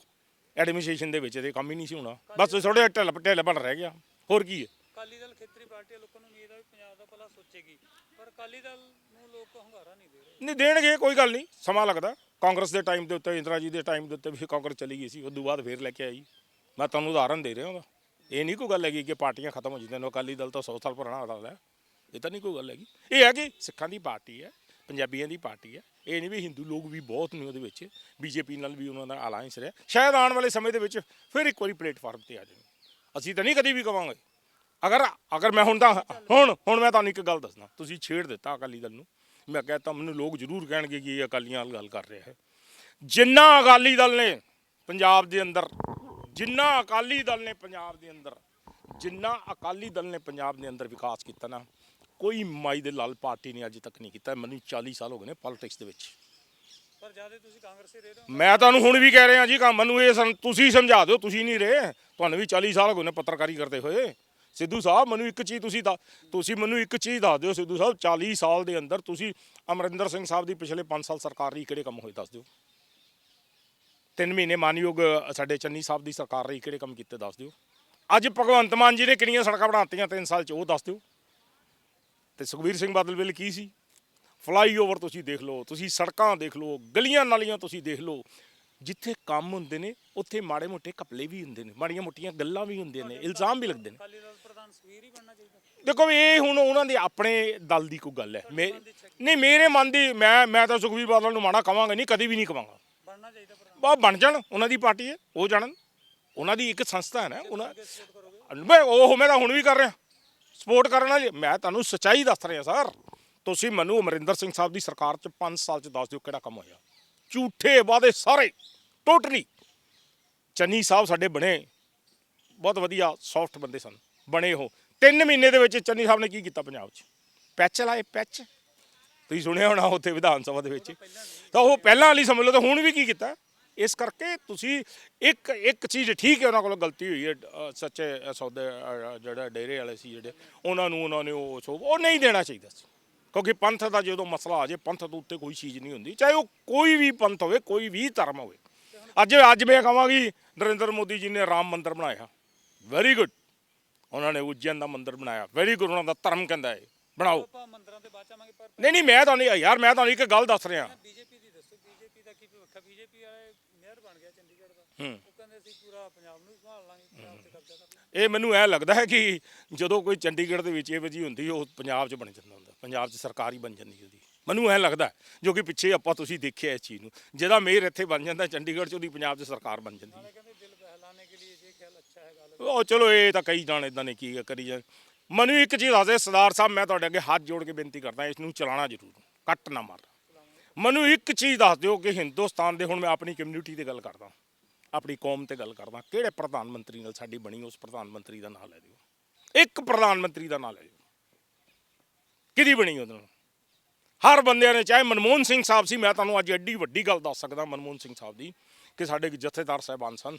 ਐਡਮਿਨਿਸਟ੍ਰੇਸ਼ਨ ਦੇ ਵਿੱਚ ਤੇ ਕੰਮ ਹੀ ਨਹੀਂ ਸੀ ਹੋਣਾ। ਬਸ ਥੋੜੇ ਢਿੱਲ ਢਿੱਲ ਬਣ ਰਹਿ ਗਿਆ। ਹੋਰ ਕੀ ਹੈ? ਅਕਾਲੀ ਦਲ ਖੇਤਰੀ ਪਾਰਟੀ ਲੋਕਾਂ ਨੂੰ ਉਮੀਦ ਆ ਵੀ ਪੰਜਾਬ ਦਾ ਭਲਾ ਸੋਚੇਗੀ, ਪਰ ਅਕਾਲੀ ਦਲ ਨੂੰ ਲੋਕ ਹੰਗਾਰਾ ਨਹੀਂ ਦੇ ਰਹੇ। ਨਹੀਂ, ਦੇਣਗੇ, ਕੋਈ ਗੱਲ ਨਹੀਂ, ਸਮਾਂ ਲੱਗਦਾ। ਕਾਂਗਰਸ ਦੇ ਟਾਈਮ ਦੇ ਉੱਤੇ, ਇੰਦਰਾ ਜੀ ਦੇ ਟਾਈਮ ਦੇ ਉੱਤੇ ਵੀ ਕਾਂਗਰਸ ਚਲੀ ਗਈ ਸੀ, ਉਸ ਤੋਂ ਬਾਅਦ ਫੇਰ ਲੈ ਕੇ ਆਈ। ਮੈਂ ਤੁਹਾਨੂੰ ਉਦਾਹਰਨ ਦੇ ਰਿਹਾ ਹਾਂ ਇਹ ਨਹੀਂ ਕੋਈ ਗੱਲ ਹੈਗੀ ਕਿ ਪਾਰਟੀਆਂ ਖਤਮ ਹੋ ਜਾਂਦੀਆਂ ਨੇ ਅਕਾਲੀ ਦਲ ਤਾਂ 100 ਸਾਲ ਪੁਰਾਣਾ ਦਲ ਹੈ। ਇਹ ਤਾਂ ਨਹੀਂ ਕੋਈ ਗੱਲ ਹੈਗੀ। ਇਹ ਹੈ ਕਿ ਸਿੱਖਾਂ ਦੀ ਪਾਰਟੀ ਹੈ, ਪੰਜਾਬੀਆਂ ਦੀ ਪਾਰਟੀ ਹੈ। ਇਹ ਨਹੀਂ ਵੀ ਹਿੰਦੂ ਲੋਕ ਵੀ ਬਹੁਤ ਨੇ ਉਹਦੇ ਵਿੱਚ, ਬੀਜੇਪੀ ਨਾਲ ਵੀ ਉਹਨਾਂ ਦਾ ਅਲਾਈਅੰਸ ਰਿਹਾ। ਸ਼ਾਇਦ ਆਉਣ ਵਾਲੇ ਸਮੇਂ ਦੇ ਵਿੱਚ ਫਿਰ ਇੱਕ ਵਾਰੀ ਪਲੇਟਫਾਰਮ ਤੇ ਆ ਜਾਣ। ਅਸੀਂ ਤਾਂ ਨਹੀਂ ਕਦੀ ਵੀ ਕਵਾਂਗੇ। ਅਗਰ ਅਗਰ ਮੈਂ ਹੁਣ ਤਾਂ ਹੁਣ ਹੁਣ ਮੈਂ ਤੁਹਾਨੂੰ ਇੱਕ ਗੱਲ ਦੱਸਣਾ ਤੁਸੀਂ ਛੇੜ ਦਿੱਤਾ ਅਕਾਲੀ ਦਲ ਨੂੰ। ਮੈਂ ਕਹਿੰਦਾ ਮੈਨੂੰ ਲੋਕ ਜ਼ਰੂਰ ਕਹਿਣਗੇ ਕਿ ਇਹ ਅਕਾਲੀਆਂ ਨਾਲ ਗੱਲ ਕਰ ਰਿਹਾ ਹੈ। ਜਿੰਨਾ ਅਕਾਲੀ ਦਲ ਨੇ ਪੰਜਾਬ ਦੇ ਅੰਦਰ ਜਿੰਨਾ ਅਕਾਲੀ ਦਲ ਨੇ ਪੰਜਾਬ ਦੇ ਅੰਦਰ ਜਿੰਨਾ ਅਕਾਲੀ ਦਲ ਨੇ ਪੰਜਾਬ ਦੇ ਅੰਦਰ ਵਿਕਾਸ ਕੀਤਾ ਨਾ ਕੋਈ ਮਾਈ ਦੇ ਲਾਲ ਪਾਰਟੀ ਨੇ ਅੱਜ ਤੱਕ ਨਹੀਂ ਕੀਤਾ। ਮੈਨੂੰ 40 ਸਾਲ ਹੋ ਗਏ ਨੇ ਪੋਲਿਟਿਕਸ ਦੇ ਵਿੱਚ। ਪਰ ਜ਼ਿਆਦਾ ਤੁਸੀਂ ਕਾਂਗਰਸੀ ਰਹੇ ਹੋ ਮੈਂ ਤੁਹਾਨੂੰ ਹੁਣ ਵੀ ਕਹਿ ਰਿਹਾ ਜੀ ਕੰਮ ਮੈਨੂੰ ਇਹ ਤੁਸੀਂ ਸਮਝਾ ਦਿਓ ਤੁਸੀਂ ਨਹੀਂ ਰਹੇ। ਤੁਹਾਨੂੰ ਵੀ 40 ਸਾਲ ਹੋ ਗਏ ਨੇ ਪੱਤਰਕਾਰੀ ਕਰਦੇ ਹੋਏ। ਸਿੱਧੂ ਸਾਹਿਬ, ਮੈਨੂੰ ਇੱਕ ਚੀਜ਼ ਤੁਸੀਂ ਦਾ ਤੁਸੀਂ ਮੈਨੂੰ ਇੱਕ ਚੀਜ਼ ਦੱਸ ਦਿਓ ਸਿੱਧੂ ਸਾਹਿਬ 40 ਸਾਲ ਦੇ ਅੰਦਰ ਤੁਸੀਂ ਅਮਰਿੰਦਰ ਸਿੰਘ ਸਾਹਿਬ ਦੀ ਪਿਛਲੇ 5 ਸਾਲ ਸਰਕਾਰ ਰਹੀ ਕਿਹੜੇ ਕੰਮ ਹੋਏ ਦੱਸ ਦਿਓ। ਤਿੰਨ ਮਹੀਨੇ ਮਾਨਯੋਗ ਸਾਡੇ ਚੰਨੀ ਸਾਹਿਬ ਦੀ ਸਰਕਾਰ ਰਹੀ ਕਿਹੜੇ ਕੰਮ ਕੀਤੇ ਦੱਸ ਦਿਓ। ਅੱਜ ਭਗਵੰਤ ਮਾਨ ਜੀ ਨੇ ਕਿੰਨੀਆਂ ਸੜਕਾਂ ਬਣਾਤੀਆਂ 3 ਸਾਲ ਚ, ਉਹ ਦੱਸ ਦਿਓ। ਤੇ ਸੁਖਬੀਰ ਸਿੰਘ ਬਾਦਲ ਵੇਲੇ ਕੀ ਸੀ? ਫਲਾਈਓਵਰ ਤੁਸੀਂ ਦੇਖ ਲਓ, ਤੁਸੀਂ ਸੜਕਾਂ ਦੇਖ ਲਓ, ਗਲੀਆਂ ਨਾਲੀਆਂ ਤੁਸੀਂ ਦੇਖ ਲਓ ਜਿੱਥੇ ਕੰਮ ਹੁੰਦੇ ਨੇ ਉੱਥੇ ਮਾੜੇ ਮੋਟੇ ਕਪਲੇ ਵੀ ਹੁੰਦੇ ਨੇ ਮਾੜੀਆਂ ਮੋਟੀਆਂ ਗੱਲਾਂ ਵੀ ਹੁੰਦੀਆਂ ਨੇ ਇਲਜ਼ਾਮ ਵੀ ਲੱਗਦੇ ਨੇ। ਅਕਾਲੀ ਦਲ ਪ੍ਰਧਾਨ ਸੁਖਬੀਰ ਹੀ ਬਣਨਾ ਚਾਹੀਦਾ। ਦੇਖੋ ਵੀ ਇਹ ਹੁਣ ਉਹਨਾਂ ਦੇ ਆਪਣੇ ਦਲ ਦੀ ਕੋਈ ਗੱਲ ਹੈ। ਮੇ- ਨਹੀਂ ਮੇਰੇ ਮਨ ਦੀ ਮੈਂ ਮੈਂ ਤਾਂ ਸੁਖਬੀਰ ਬਾਦਲ ਨੂੰ ਮਾੜਾ ਕਵਾਂਗਾ ਨਹੀਂ ਕਦੀ ਵੀ ਨਹੀਂ ਕਵਾਂਗਾ। ਬਣਨਾ ਚਾਹੀਦਾ ਪ੍ਰਧਾਨ। ਬਾ ਬਣ ਜਾਣ ਉਹਨਾਂ ਦੀ ਪਾਰਟੀ ਹੈ ਉਹ ਜਾਣਨ। ਉਹਨਾਂ ਦੀ ਇੱਕ ਸੰਸਥਾ ਹੈ ਨਾ ਉਹਨਾਂ ਮੈਂ ਉਹ ਮੈਂ ਤਾਂ ਹੁਣ ਵੀ ਕਰ ਰਿਹਾ। ਸਪੋਰਟ ਕਰਨਾ ਜੀ ਮੈਂ ਤੁਹਾਨੂੰ ਸੱਚਾਈ ਦੱਸ ਰਿਹਾ ਸਰ। ਤੁਸੀਂ ਮੈਨੂੰ ਅਮਰਿੰਦਰ ਸਿੰਘ ਸਾਹਿਬ ਦੀ ਸਰਕਾਰ ਚ 5 ਸਾਲ ਚ ਦੱਸ ਦਿਓ ਕਿਹੜਾ ਕੰਮ ਹੋਇਆ। ਝੂਠੇ ਵਾਅਦੇ ਸਾਰੇ। ਟੋਟਲੀ ਚੰਨੀ ਸਾਹਿਬ ਸਾਡੇ ਬਣੇ। ਬਹੁਤ ਵਧੀਆ ਸੌਫਟ ਬੰਦੇ ਸਨ। ਬਣੇ ਉਹ। 3 ਮਹੀਨੇ ਦੇ ਵਿੱਚ ਚੰਨੀ ਸਾਹਿਬ ਨੇ ਕੀ ਕੀਤਾ ਪੰਜਾਬ 'ਚ? ਪੈਚ ਲਾਏ ਪੈਚ ਤੁਸੀਂ ਸੁਣਿਆ ਹੋਣਾ ਉੱਥੇ ਵਿਧਾਨ ਸਭਾ ਦੇ ਵਿੱਚ। ਤਾਂ ਉਹ ਪਹਿਲਾਂ ਵਾਲੀ ਸਮਝ ਲਓ ਤਾਂ ਹੁਣ ਵੀ ਕੀ ਕੀਤਾ? ਇਸ ਕਰਕੇ ਤੁਸੀਂ ਇੱਕ ਇੱਕ ਚੀਜ਼ ਠੀਕ ਹੈ, ਉਹਨਾਂ ਕੋਲ ਗਲਤੀ ਹੋਈ ਹੈ। ਸੱਚੇ ਸੌਦੇ ਜਿਹੜਾ ਡੇਰੇ ਵਾਲੇ ਸੀ ਜਿਹੜੇ, ਉਹਨਾਂ ਨੂੰ ਉਹਨਾਂ ਨੇ ਉਹ ਸੋ ਉਹ ਨਹੀਂ ਦੇਣਾ ਚਾਹੀਦਾ ਸੀ। ਕਿਉਂਕਿ ਪੰਥ ਦਾ ਜਦੋਂ ਮਸਲਾ ਆ ਜੇ ਪੰਥ ਤੋਂ ਉੱਤੇ ਕੋਈ ਚੀਜ਼ ਨਹੀਂ ਹੁੰਦੀ। ਚਾਹੇ ਉਹ ਕੋਈ ਵੀ ਪੰਥ ਹੋਵੇ, ਕੋਈ ਵੀ ਧਰਮ ਹੋਵੇ। ਅੱਜ ਅੱਜ ਮੈਂ ਕਹਾਂਗੀ ਨਰਿੰਦਰ ਮੋਦੀ ਜੀ ਨੇ ਰਾਮ ਮੰਦਿਰ ਬਣਾਇਆ। ਵੈਰੀ ਗੁੱਡ ਉਹਨਾਂ ਨੇ ਉਜੈਨ ਦਾ ਮੰਦਿਰ ਬਣਾਇਆ। ਵੈਰੀ ਗੁੱਡ ਉਹਨਾਂ ਦਾ ਧਰਮ ਕਹਿੰਦਾ ਹੈ। ਬਣਾਓ। ਮੰਦਰਾਂ ਤੇ ਬਾਅਦ ਪਰ ਨਹੀਂ ਨਹੀਂ ਮੈਂ ਤੁਹਾਨੂੰ ਯਾਰ ਮੈਂ ਤੁਹਾਨੂੰ ਇੱਕ ਗੱਲ ਦੱਸ ਰਿਹਾ। ਬੀਜੇਪੀ ਦੀ ਦੱਸੋ ਬੀਜੇਪੀ ਦਾ ਕੀ ਭਵਿੱਖ ਬੀਜੇਪੀ ਵਾਲੇ ਮੇਅਰ ਬਣ ਗਿਆ ਚੰਡੀਗੜ੍ਹ ਦਾ। ਹੂੰ। ਉਹ ਕਹਿੰਦੇ ਅਸੀਂ ਪੂਰਾ ਪੰਜਾਬ ਨੂੰ ਹੀ ਸੰਭਾਲ ਲਾਂਗੇ ਪੰਜਾਬ ਤੇ ਕਬਜ਼ਾ ਕਰ ਲਾਂਗੇ। ਇਹ ਮੈਨੂੰ ਐ ਲੱਗਦਾ ਹੈ ਕਿ ਜਦੋਂ ਕੋਈ ਚੰਡੀਗੜ੍ਹ ਦੇ ਵਿੱਚ ਇਹ ਵਜੀ ਹੁੰਦੀ ਉਹ ਪੰਜਾਬ 'ਚ ਬਣ ਜਾਂਦਾ ਹੁੰਦਾ। ਪੰਜਾਬ 'ਚ ਸਰਕਾਰ ਹੀ ਬਣ ਜਾਂਦੀ ਉਹਦੀ ਮੈਨੂੰ ਐ ਲੱਗਦਾ ਜੋ ਕਿ ਪਿੱਛੇ ਆਪਾਂ ਤੁਸੀਂ ਦੇਖਿਆ ਇਸ ਚੀਜ਼ ਨੂੰ, ਜਿਹਦਾ ਮੇਅਰ ਇੱਥੇ ਬਣ ਜਾਂਦਾ, ਚੰਡੀਗੜ੍ਹ 'ਚ ਉਹਦੀ ਪੰਜਾਬ 'ਚ ਸਰਕਾਰ ਬਣ ਜਾਂਦੀ ਹੈ। ਉਹ ਚਲੋ ਇਹ ਤਾਂ ਕਈ ਜਾਣ ਇਦਾਂ ਨੇ ਕੀ ਕਰੀ ਜਾ ਮੈਨੂੰ ਇੱਕ ਚੀਜ਼ ਦੱਸ ਦੇ, ਸਰਦਾਰ ਸਾਹਿਬ, ਮੈਂ ਤੁਹਾਡੇ ਅੱਗੇ ਹੱਥ ਜੋੜ ਕੇ ਬੇਨਤੀ ਕਰਦਾ, ਇਸ ਨੂੰ ਚਲਾਣਾ ਜ਼ਰੂਰ, ਕੱਟ ਨਾ ਮਾਰ। ਮੈਨੂੰ ਇੱਕ ਚੀਜ਼ ਦੱਸ ਦਿਓ ਕਿ ਹਿੰਦੁਸਤਾਨ ਦੇ, ਹੁਣ ਮੈਂ ਆਪਣੀ ਕਮਿਊਨਿਟੀ 'ਤੇ ਗੱਲ ਕਰਦਾ, ਆਪਣੀ ਕੌਮ ਤੇ ਗੱਲ ਕਰਦਾ, ਕਿਹੜੇ ਪ੍ਰਧਾਨ ਮੰਤਰੀ ਨਾਲ ਸਾਡੀ ਬਣੀ, ਉਸ ਪ੍ਰਧਾਨ ਮੰਤਰੀ ਦਾ ਨਾਮ ਲੈ ਦਿਓ। ਇੱਕ ਪ੍ਰਧਾਨ ਮੰਤਰੀ ਦਾ ਨਾਮ ਲੈ ਦਿਓ। ਕਿਹਦੀ ਬਣੀ ਉਹਦੇ ਨਾਲ? ਹਰ ਬੰਦਿਆਂ ਨੇ, ਚਾਹੇ ਮਨਮੋਹਨ ਸਿੰਘ ਸਾਹਿਬ ਸੀ, ਮੈਂ ਤੁਹਾਨੂੰ ਅੱਜ ਐਡੀ ਵੱਡੀ ਗੱਲ ਦੱਸ ਸਕਦਾ ਮਨਮੋਹਨ ਸਿੰਘ ਸਾਹਿਬ ਦੀ, ਕਿ ਸਾਡੇ ਜਥੇਦਾਰ ਸਾਹਿਬਾਨ ਸਨ,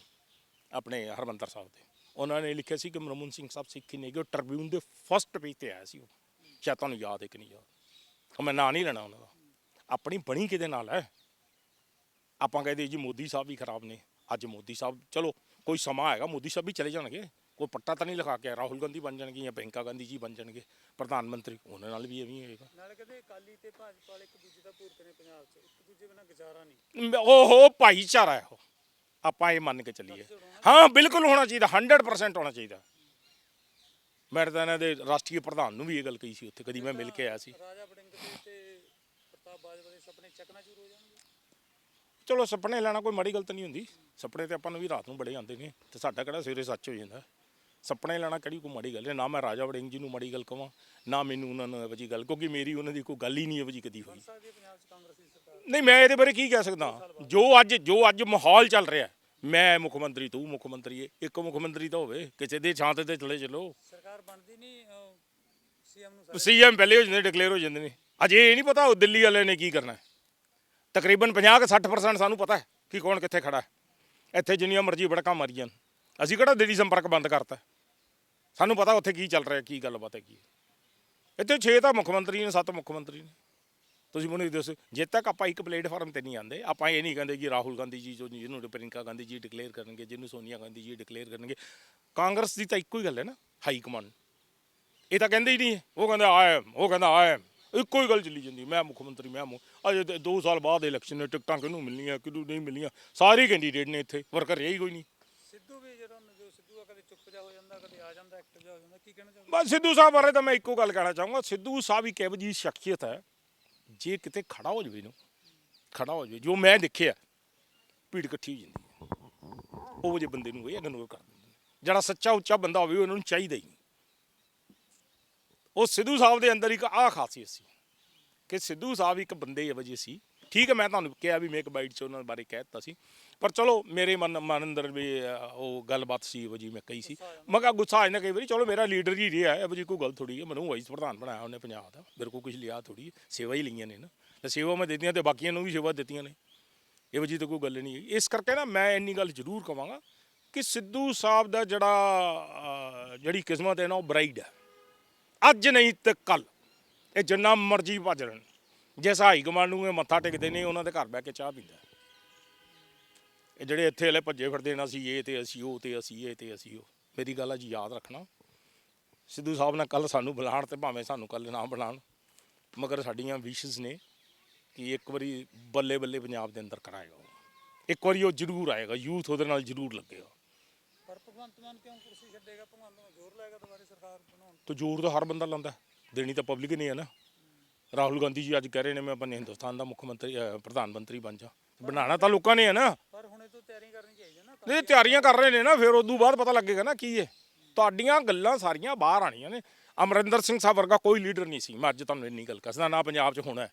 ਆਪਣੇ ਹਰਮੰਦਰ ਸਾਹਿਬ ਦੇ। ਉਹਨਾਂ ਨੇ ਲਿਖਿਆ ਸੀ ਕਿ ਮਨਮੋਹਨ ਸਿੰਘ ਸਾਹਿਬ ਸਿੱਖੀ ਨਹੀਂ ਕਿ ਉਹ ਟ੍ਰਿਬਿਊਨ ਦੇ ਫਸਟ ਪੇਜ ਤੇ ਆਇਆ ਸੀ ਉਹ। ਸ਼ਾਇਦ ਤੁਹਾਨੂੰ ਯਾਦ ਹੈ ਕਿ ਨਹੀਂ ਯਾਦ। ਮੈਂ ਨਾਂ ਨਹੀਂ ਲੈਣਾ ਉਹਨਾਂ ਦਾ। ਆਪਣੀ ਬਣੀ ਕਿਹਦੇ ਨਾਲ ਹੈ? ਆਪਾਂ ਕਹਿੰਦੇ ਜੀ ਮੋਦੀ ਸਾਹਿਬ ਵੀ ਖਰਾਬ ਨੇ। ਅੱਜ ਮੋਦੀ ਸਾਹਿਬ, ਚਲੋ, ਕੋਈ ਸਮਾਂ ਹੈਗਾ ਮੋਦੀ ਸਾਹਿਬ ਵੀ ਚਲੇ ਜਾਣਗੇ। ਕੋਈ ਪੱਟਾ ਤਾਂ ਨਹੀਂ ਲਿਖਾ ਕੇ ਰਾਹੁਲ ਗਾਂਧੀ ਬਣ ਜਾਣਗੇ ਜਾਂ ਪ੍ਰਿੰਕਾ ਗਾਂਧੀ ਜੀ ਬਣ ਜਾਣਗੇ ਪ੍ਰਧਾਨ ਮੰਤਰੀ ਉਹਨਾਂ ਨਾਲ ਵੀ ਐਵੇਂ ਹੋਏਗਾ। ਨਾਲੇ ਕਹਿੰਦੇ ਅਕਾਲੀ ਤੇ ਭਾਜਪਾ ਵਾਲੇ ਇੱਕ ਦੂਜੇ ਦਾ ਭੂਤ ਨੇ ਪੰਜਾਬ 'ਚ ਇੱਕ ਦੂਜੇ ਬਿਨਾਂ ਗੁਜ਼ਾਰਾ ਨਹੀਂ। ਉਹ ਭਾਈਚਾਰਾ ਹੈ ਉਹ। ਆਪਾਂ ਇਹ ਮੰਨ ਕੇ ਚੱਲੀਏ। ਹਾਂ ਬਿਲਕੁਲ ਹੋਣਾ ਚਾਹੀਦਾ 100% ਹੋਣਾ ਚਾਹੀਦਾ। ਮੈਂ ਤਾਂ ਇਹਨਾਂ ਦੇ ਰਾਸ਼ਟਰੀ ਪ੍ਰਧਾਨ ਨੂੰ ਵੀ ਇਹ ਗੱਲ ਕਹੀ ਸੀ ਉੱਥੇ ਕਦੀ ਮੈਂ ਮਿਲ ਕੇ ਆਇਆ ਸੀ। ਰਾਜਾ ਵੜਿੰਗ ਦੇ ਤੇ ਪ੍ਰਤਾਪ ਬਾਜਵਾ ਦੇ ਸੁਪਨੇ ਚੱਕਨਾਚੂਰ ਹੋ ਜਾਣਗੇ। ਚਲੋ ਸੁਪਨੇ ਲੈਣਾ ਕੋਈ ਮਾੜੀ ਗਲਤ ਨਹੀਂ ਹੁੰਦੀ। ਸੁਪਨੇ ਤੇ ਆਪਾਂ ਨੂੰ ਵੀ ਰਾਤ ਨੂੰ ਬੜੇ ਆਉਂਦੇ ਨੇ ਤੇ ਸਾਡਾ ਕਿਹੜਾ ਸਵੇਰੇ ਸੱਚ ਹੋ ਜਾਂਦਾ। ਸੁਪਨੇ ਲੈਣਾ ਕਿਹੜੀ ਕੋਈ ਮਾੜੀ ਗੱਲ ਹੈ ਨਾ ਮੈਂ ਰਾਜਾ ਵੜਿੰਗ ਜੀ ਨੂੰ ਮਾੜੀ ਗੱਲ ਕਵਾਂ ਨਾ ਮੈਨੂੰ ਉਹਨਾਂ ਨੂੰ ਇਹੋ ਗੱਲ ਕਿਉਂਕਿ ਮੇਰੀ ਉਹਨਾਂ ਦੀ ਕੋਈ ਗੱਲ ਹੀ ਨਹੀਂ ਇਹੋ ਜਿਹੀ ਕਦੀ ਹੋਈ। ਹੈ ਨਹੀਂ ਮੈਂ ਇਹਦੇ ਬਾਰੇ ਕੀ ਕਹਿ ਸਕਦਾ? ਜੋ ਅੱਜ ਜੋ ਅੱਜ ਮਾਹੌਲ ਚੱਲ ਰਿਹਾ ਮੈਂ ਮੁੱਖ ਮੰਤਰੀ ਤੂੰ ਮੁੱਖ ਮੰਤਰੀ ਏ ਇੱਕ ਮੁੱਖ ਮੰਤਰੀ ਤਾਂ ਹੋਵੇ ਕਿਸੇ ਦੇ ਛਾਂ ਤੇ ਚਲੇ ਚਲੋ। ਸਰਕਾਰ ਬਣਦੀ ਨਹੀਂ ਸੀਐਮ ਨੂੰ ਸੀਐਮ ਪਹਿਲੇ ਹੋ ਜਾਂਦੇ ਡਿਕਲੇਅਰ ਹੋ ਜਾਂਦੇ ਨੇ। ਅਜੇ ਇਹ ਨਹੀਂ ਪਤਾ ਉਹ ਦਿੱਲੀ ਵਾਲੇ ਨੇ ਕੀ ਕਰਨਾ ਹੈ। ਤਕਰੀਬਨ 50 ਕਿ 60% ਸਾਨੂੰ ਪਤਾ ਹੈ ਕਿ ਕੌਣ ਕਿੱਥੇ ਖੜਾ ਹੈ। ਇੱਥੇ ਜਿੰਨੀਆਂ ਮਰਜ਼ੀ ਬੜਕਾਂ ਮਾਰੀ ਜਾਣ ਅਸੀਂ ਕਿਹੜਾ ਦਿੱਲੀ ਸੰਪਰਕ ਬੰਦ ਕਰਤਾ ਸਾਨੂੰ ਪਤਾ ਉੱਥੇ ਕੀ ਚੱਲ ਰਿਹਾ, ਕੀ ਗੱਲਬਾਤ ਹੈ। ਕੀ ਇੱਥੇ 6 ਤਾਂ ਮੁੱਖ ਮੰਤਰੀ ਨੇ 7 ਮੁੱਖ ਮੰਤਰੀ ਨੇ। ਤੁਸੀਂ ਮੈਨੂੰ ਦੱਸੋ, ਜੇ ਤੱਕ ਆਪਾਂ ਇੱਕ ਪਲੇਟਫਾਰਮ ਤੇ ਨਹੀਂ ਆਂਦੇ ਆਪਾਂ ਇਹ ਨਹੀਂ ਕਹਿੰਦੇ ਕਿ ਰਾਹੁਲ ਗਾਂਧੀ ਜੀ ਜੋ ਜਿਹਨੂੰ ਪ੍ਰਿੰਕਾ ਗਾਂਧੀ ਜੀ ਡਿਕਲੇਅਰ ਕਰਨਗੇ, ਜਿਹਨੂੰ ਸੋਨੀਆ ਗਾਂਧੀ ਜੀ ਡਿਕਲੇਅਰ ਕਰਨਗੇ, ਕਾਂਗਰਸ ਦੀ ਤਾਂ ਇੱਕੋ ਹੀ ਗੱਲ ਹੈ ਨਾ ਹਾਈ ਕਮਾਂਡ ਇਹ ਤਾਂ ਕਹਿੰਦੇ ਹੀ ਨਹੀਂ ਹੈ। ਉਹ ਕਹਿੰਦਾ ਆਈ ਐਮ ਉਹ ਕਹਿੰਦਾ ਆਈ ਐਮ ਇੱਕੋ ਹੀ ਗੱਲ ਚੱਲੀ ਜਾਂਦੀ ਮੈਂ ਮੁੱਖ ਮੰਤਰੀ, ਮੈਂ ਮੁੱਖ, ਅਜੇ 2 ਸਾਲ ਬਾਅਦ ਇਲੈਕਸ਼ਨ ਨੇ, ਟਿਕਟਾਂ ਕਿਹਨੂੰ ਮਿਲਣੀਆਂ, ਕਿਹਨੂੰ ਨਹੀਂ ਮਿਲਣੀਆਂ। ਸਾਰੇ ਕੈਂਡੀਡੇਟ ਨੇ ਇੱਥੇ ਵਰਕਰ ਰਿਹਾ ਹੀ ਕੋਈ ਨਹੀਂ। ਸਿੱਧੂ ਵੀ ਜਦੋਂ ਜਾ ਹੋ ਜਾਂਦਾ, ਕਦੇ ਆ ਜਾਂਦਾ ਐਕਟਿਵ ਜਾ ਹੋ ਜਾਂਦਾ, ਕੀ ਕਹਿਣਾ ਚਾਹੁੰਦੇ ਬਸ ਸਿੱਧੂ ਸਾਹਿਬ ਬਾਰੇ ਤਾਂ ਮੈਂ ਇੱਕੋ ਗੱਲ ਕਹਿਣਾ ਚਾਹੂੰਗਾ। ਸਿੱਧੂ ਸਾਹਿਬ ਇੱਕ ਇਹੋ ਜਿਹੀ ਸ਼ਖਸੀਅਤ ਹੈ, ਜੇ ਕਿਤੇ ਖੜਾ ਹੋ ਜਾਵੇ ਨੂੰ ਖੜਾ ਹੋ ਜਾਵੇ, ਜੋ ਮੈਂ ਦੇਖਿਆ, ਭੀੜ ਇਕੱਠੀ ਹੋ ਜਾਂਦੀ ਹੈ। ਉਹ ਜੇ ਬੰਦੇ ਨੂੰ ਇਹ ਇਗਨੋਰ ਕਰ ਦਿੰਦੇ ਨੇ। ਜਿਹੜਾ ਸੱਚਾ ਉੱਚਾ ਬੰਦਾ ਹੋਵੇ, ਉਹਨਾਂ ਨੂੰ ਚਾਹੀਦਾ ਹੀ ਨਹੀਂ। ਉਹ ਸਿੱਧੂ ਸਾਹਿਬ ਦੇ ਅੰਦਰ ਇੱਕ ਆਹ ਖਾਸੀਅਤ ਸੀ ਕਿ ਸਿੱਧੂ ਸਾਹਿਬ ਇੱਕ ਬੰਦੇ ਇਹੋ ਜਿਹੇ ਸੀ। ਠੀਕ ਹੈ, ਮੈਂ ਤੁਹਾਨੂੰ ਕਿਹਾ ਵੀ ਮੇਕ ਬਾਈਟ ਚ ਉਹਨਾਂ ਬਾਰੇ ਕਹਿ ਦਿੱਤਾ ਸੀ। ਪਰ ਚਲੋ ਮੇਰੇ ਮਨ ਮਨ ਅੰਦਰ ਵੀ ਅਹ, ਉਹ ਗੱਲਬਾਤ ਸੀ ਇਹੋ ਜਿਹੀ ਮੈਂ ਕਹੀ ਸੀ। ਮੈਂ ਕਿਹਾ ਗੁੱਸਾ ਆ ਜਾਂਦਾ ਕਈ ਵਾਰੀ ਚਲੋ ਮੇਰਾ ਲੀਡਰ ਹੀ ਰਿਹਾ ਇਹੋ ਜਿਹੀ ਕੋਈ ਗੱਲ ਥੋੜੀ ਹੈ ਮੈਨੂੰ ਵਾਈਸ ਪ੍ਰਧਾਨ ਬਣਾਇਆ ਉਹਨੇ ਪੰਜਾਬ ਦਾ। ਮੇਰੇ ਕੋਲ ਕੁਝ ਲਿਆ ਥੋੜੀ ਸੇਵਾ ਹੀ ਲਈਆਂ ਨੇ ਨਾ। ਤੇ ਸੇਵਾ ਮੈਂ ਦਿੱਤੀਆਂ ਤੇ ਬਾਕੀਆਂ ਨੂੰ ਵੀ ਸੇਵਾ ਦਿੱਤੀਆਂ ਨੇ। ਇਹੋ ਜਿਹੀ ਤਾਂ ਕੋਈ ਗੱਲ ਨਹੀਂ ਹੈ ਇਸ ਕਰਕੇ ਨਾ ਮੈਂ ਇੰਨੀ ਗੱਲ ਜ਼ਰੂਰ ਕਵਾਂਗਾ ਕਿ ਸਿੱਧੂ ਸਾਹਿਬ ਦਾ ਜਿਹੜਾ ਅਹ, ਜਿਹੜੀ ਕਿਸਮਤ ਹੈ ਨਾ ਉਹ ਬਰਾਈਡ ਹੈ। ਅੱਜ ਨਹੀਂ ਤੇ ਕੱਲ ਇਹ ਜਿੰਨਾ ਮਰਜ਼ੀ ਭੱਜ ਲੈਣ। ਜਿਸ ਹਾਈ ਕਮਾਂਡ ਨੂੰ ਇਹ ਮੱਥਾ ਟੇਕਦੇ ਨੇ ਉਹਨਾਂ ਦੇ ਘਰ ਬਹਿ ਕੇ ਚਾਹ ਪੀਂਦਾ। ਇਹ ਜਿਹੜੇ ਇੱਥੇ ਵਾਲੇ ਭੱਜੇ ਫਿਰਦੇ ਨੇ ਅਸੀਂ ਇਹ ਤੇ ਅਸੀਂ ਉਹ ਤੇ ਅਸੀਂ ਇਹ ਤੇ ਅਸੀਂ ਉਹ। ਮੇਰੀ ਗੱਲ ਅੱਜ ਯਾਦ ਰੱਖਣਾ। ਸਿੱਧੂ ਸਾਹਿਬ ਨੇ ਕੱਲ ਸਾਨੂੰ ਬੁਲਾਣ ਤੇ ਭਾਵੇਂ ਸਾਨੂੰ ਕੱਲ ਨਾ ਬੁਲਾਣ ਮਗਰ ਸਾਡੀਆਂ ਵਿਸ਼ਸ ਨੇ ਕਿ ਇੱਕ ਵਾਰੀ ਬੱਲੇ ਬੱਲੇ ਪੰਜਾਬ ਦੇ ਅੰਦਰ ਕਰਾਏਗਾ ਉਹ। ਇੱਕ ਵਾਰੀ ਉਹ ਜ਼ਰੂਰ ਆਏਗਾ ਯੂਥ ਉਹਦੇ ਨਾਲ ਜ਼ਰੂਰ ਲੱਗੇਗਾ। ਪਰ ਭਗਵੰਤ ਮਾਨ ਕਿਉਂ ਕੁਰਸੀ ਛੱਡੇਗਾ? ਭਗਵੰਤ ਮਾਨ ਜ਼ੋਰ ਲਾਏਗਾ ਦੁਬਾਰੇ ਸਰਕਾਰ ਬਣਾਉਣ ਤੇ। ਜ਼ੋਰ ਤਾਂ ਹਰ ਬੰਦਾ ਲਾਉਂਦਾ ਦੇਣੀ ਤਾਂ ਪਬਲਿਕ ਨਹੀਂ ਹੈ ਨਾ। ਰਾਹੁਲ ਗਾਂਧੀ ਜੀ ਅੱਜ ਕਹਿ ਰਹੇ ਨੇ ਮੈਂ ਆਪਣੇ ਹਿੰਦੁਸਤਾਨ ਦਾ ਮੁੱਖ ਮੰਤਰੀ ਪ੍ਰਧਾਨ ਮੰਤਰੀ ਬਣ ਜਾ। ਬਣਾਉਣਾ ਤਾਂ ਲੋਕਾਂ ਨੇ ਹੈ ਨਾ। ਪਰ ਹੁਣੇ ਤੋਂ ਤਿਆਰੀ ਕਰਨੀ ਚਾਹੀਦੀ ਹੈ ਨਾ। ਨਹੀਂ ਤਿਆਰੀਆਂ ਕਰ ਰਹੇ ਨੇ ਨਾ ਫਿਰ ਉਦੋਂ ਬਾਅਦ ਪਤਾ ਲੱਗੇਗਾ ਨਾ ਕੀ ਹੈ ਤੁਹਾਡੀਆਂ ਗੱਲਾਂ ਸਾਰੀਆਂ ਬਾਹਰ ਆਣੀਆਂ ਨੇ। ਅਮਰਿੰਦਰ ਸਿੰਘ ਸਾਹਿਬ ਵਰਗਾ ਕੋਈ ਲੀਡਰ ਨਹੀਂ ਸੀ। ਮੈਂ ਅੱਜ ਤੁਹਾਨੂੰ ਇੰਨੀ ਗੱਲ ਦੱਸਦਾ ਨਾ ਪੰਜਾਬ 'ਚ ਹੋਣਾ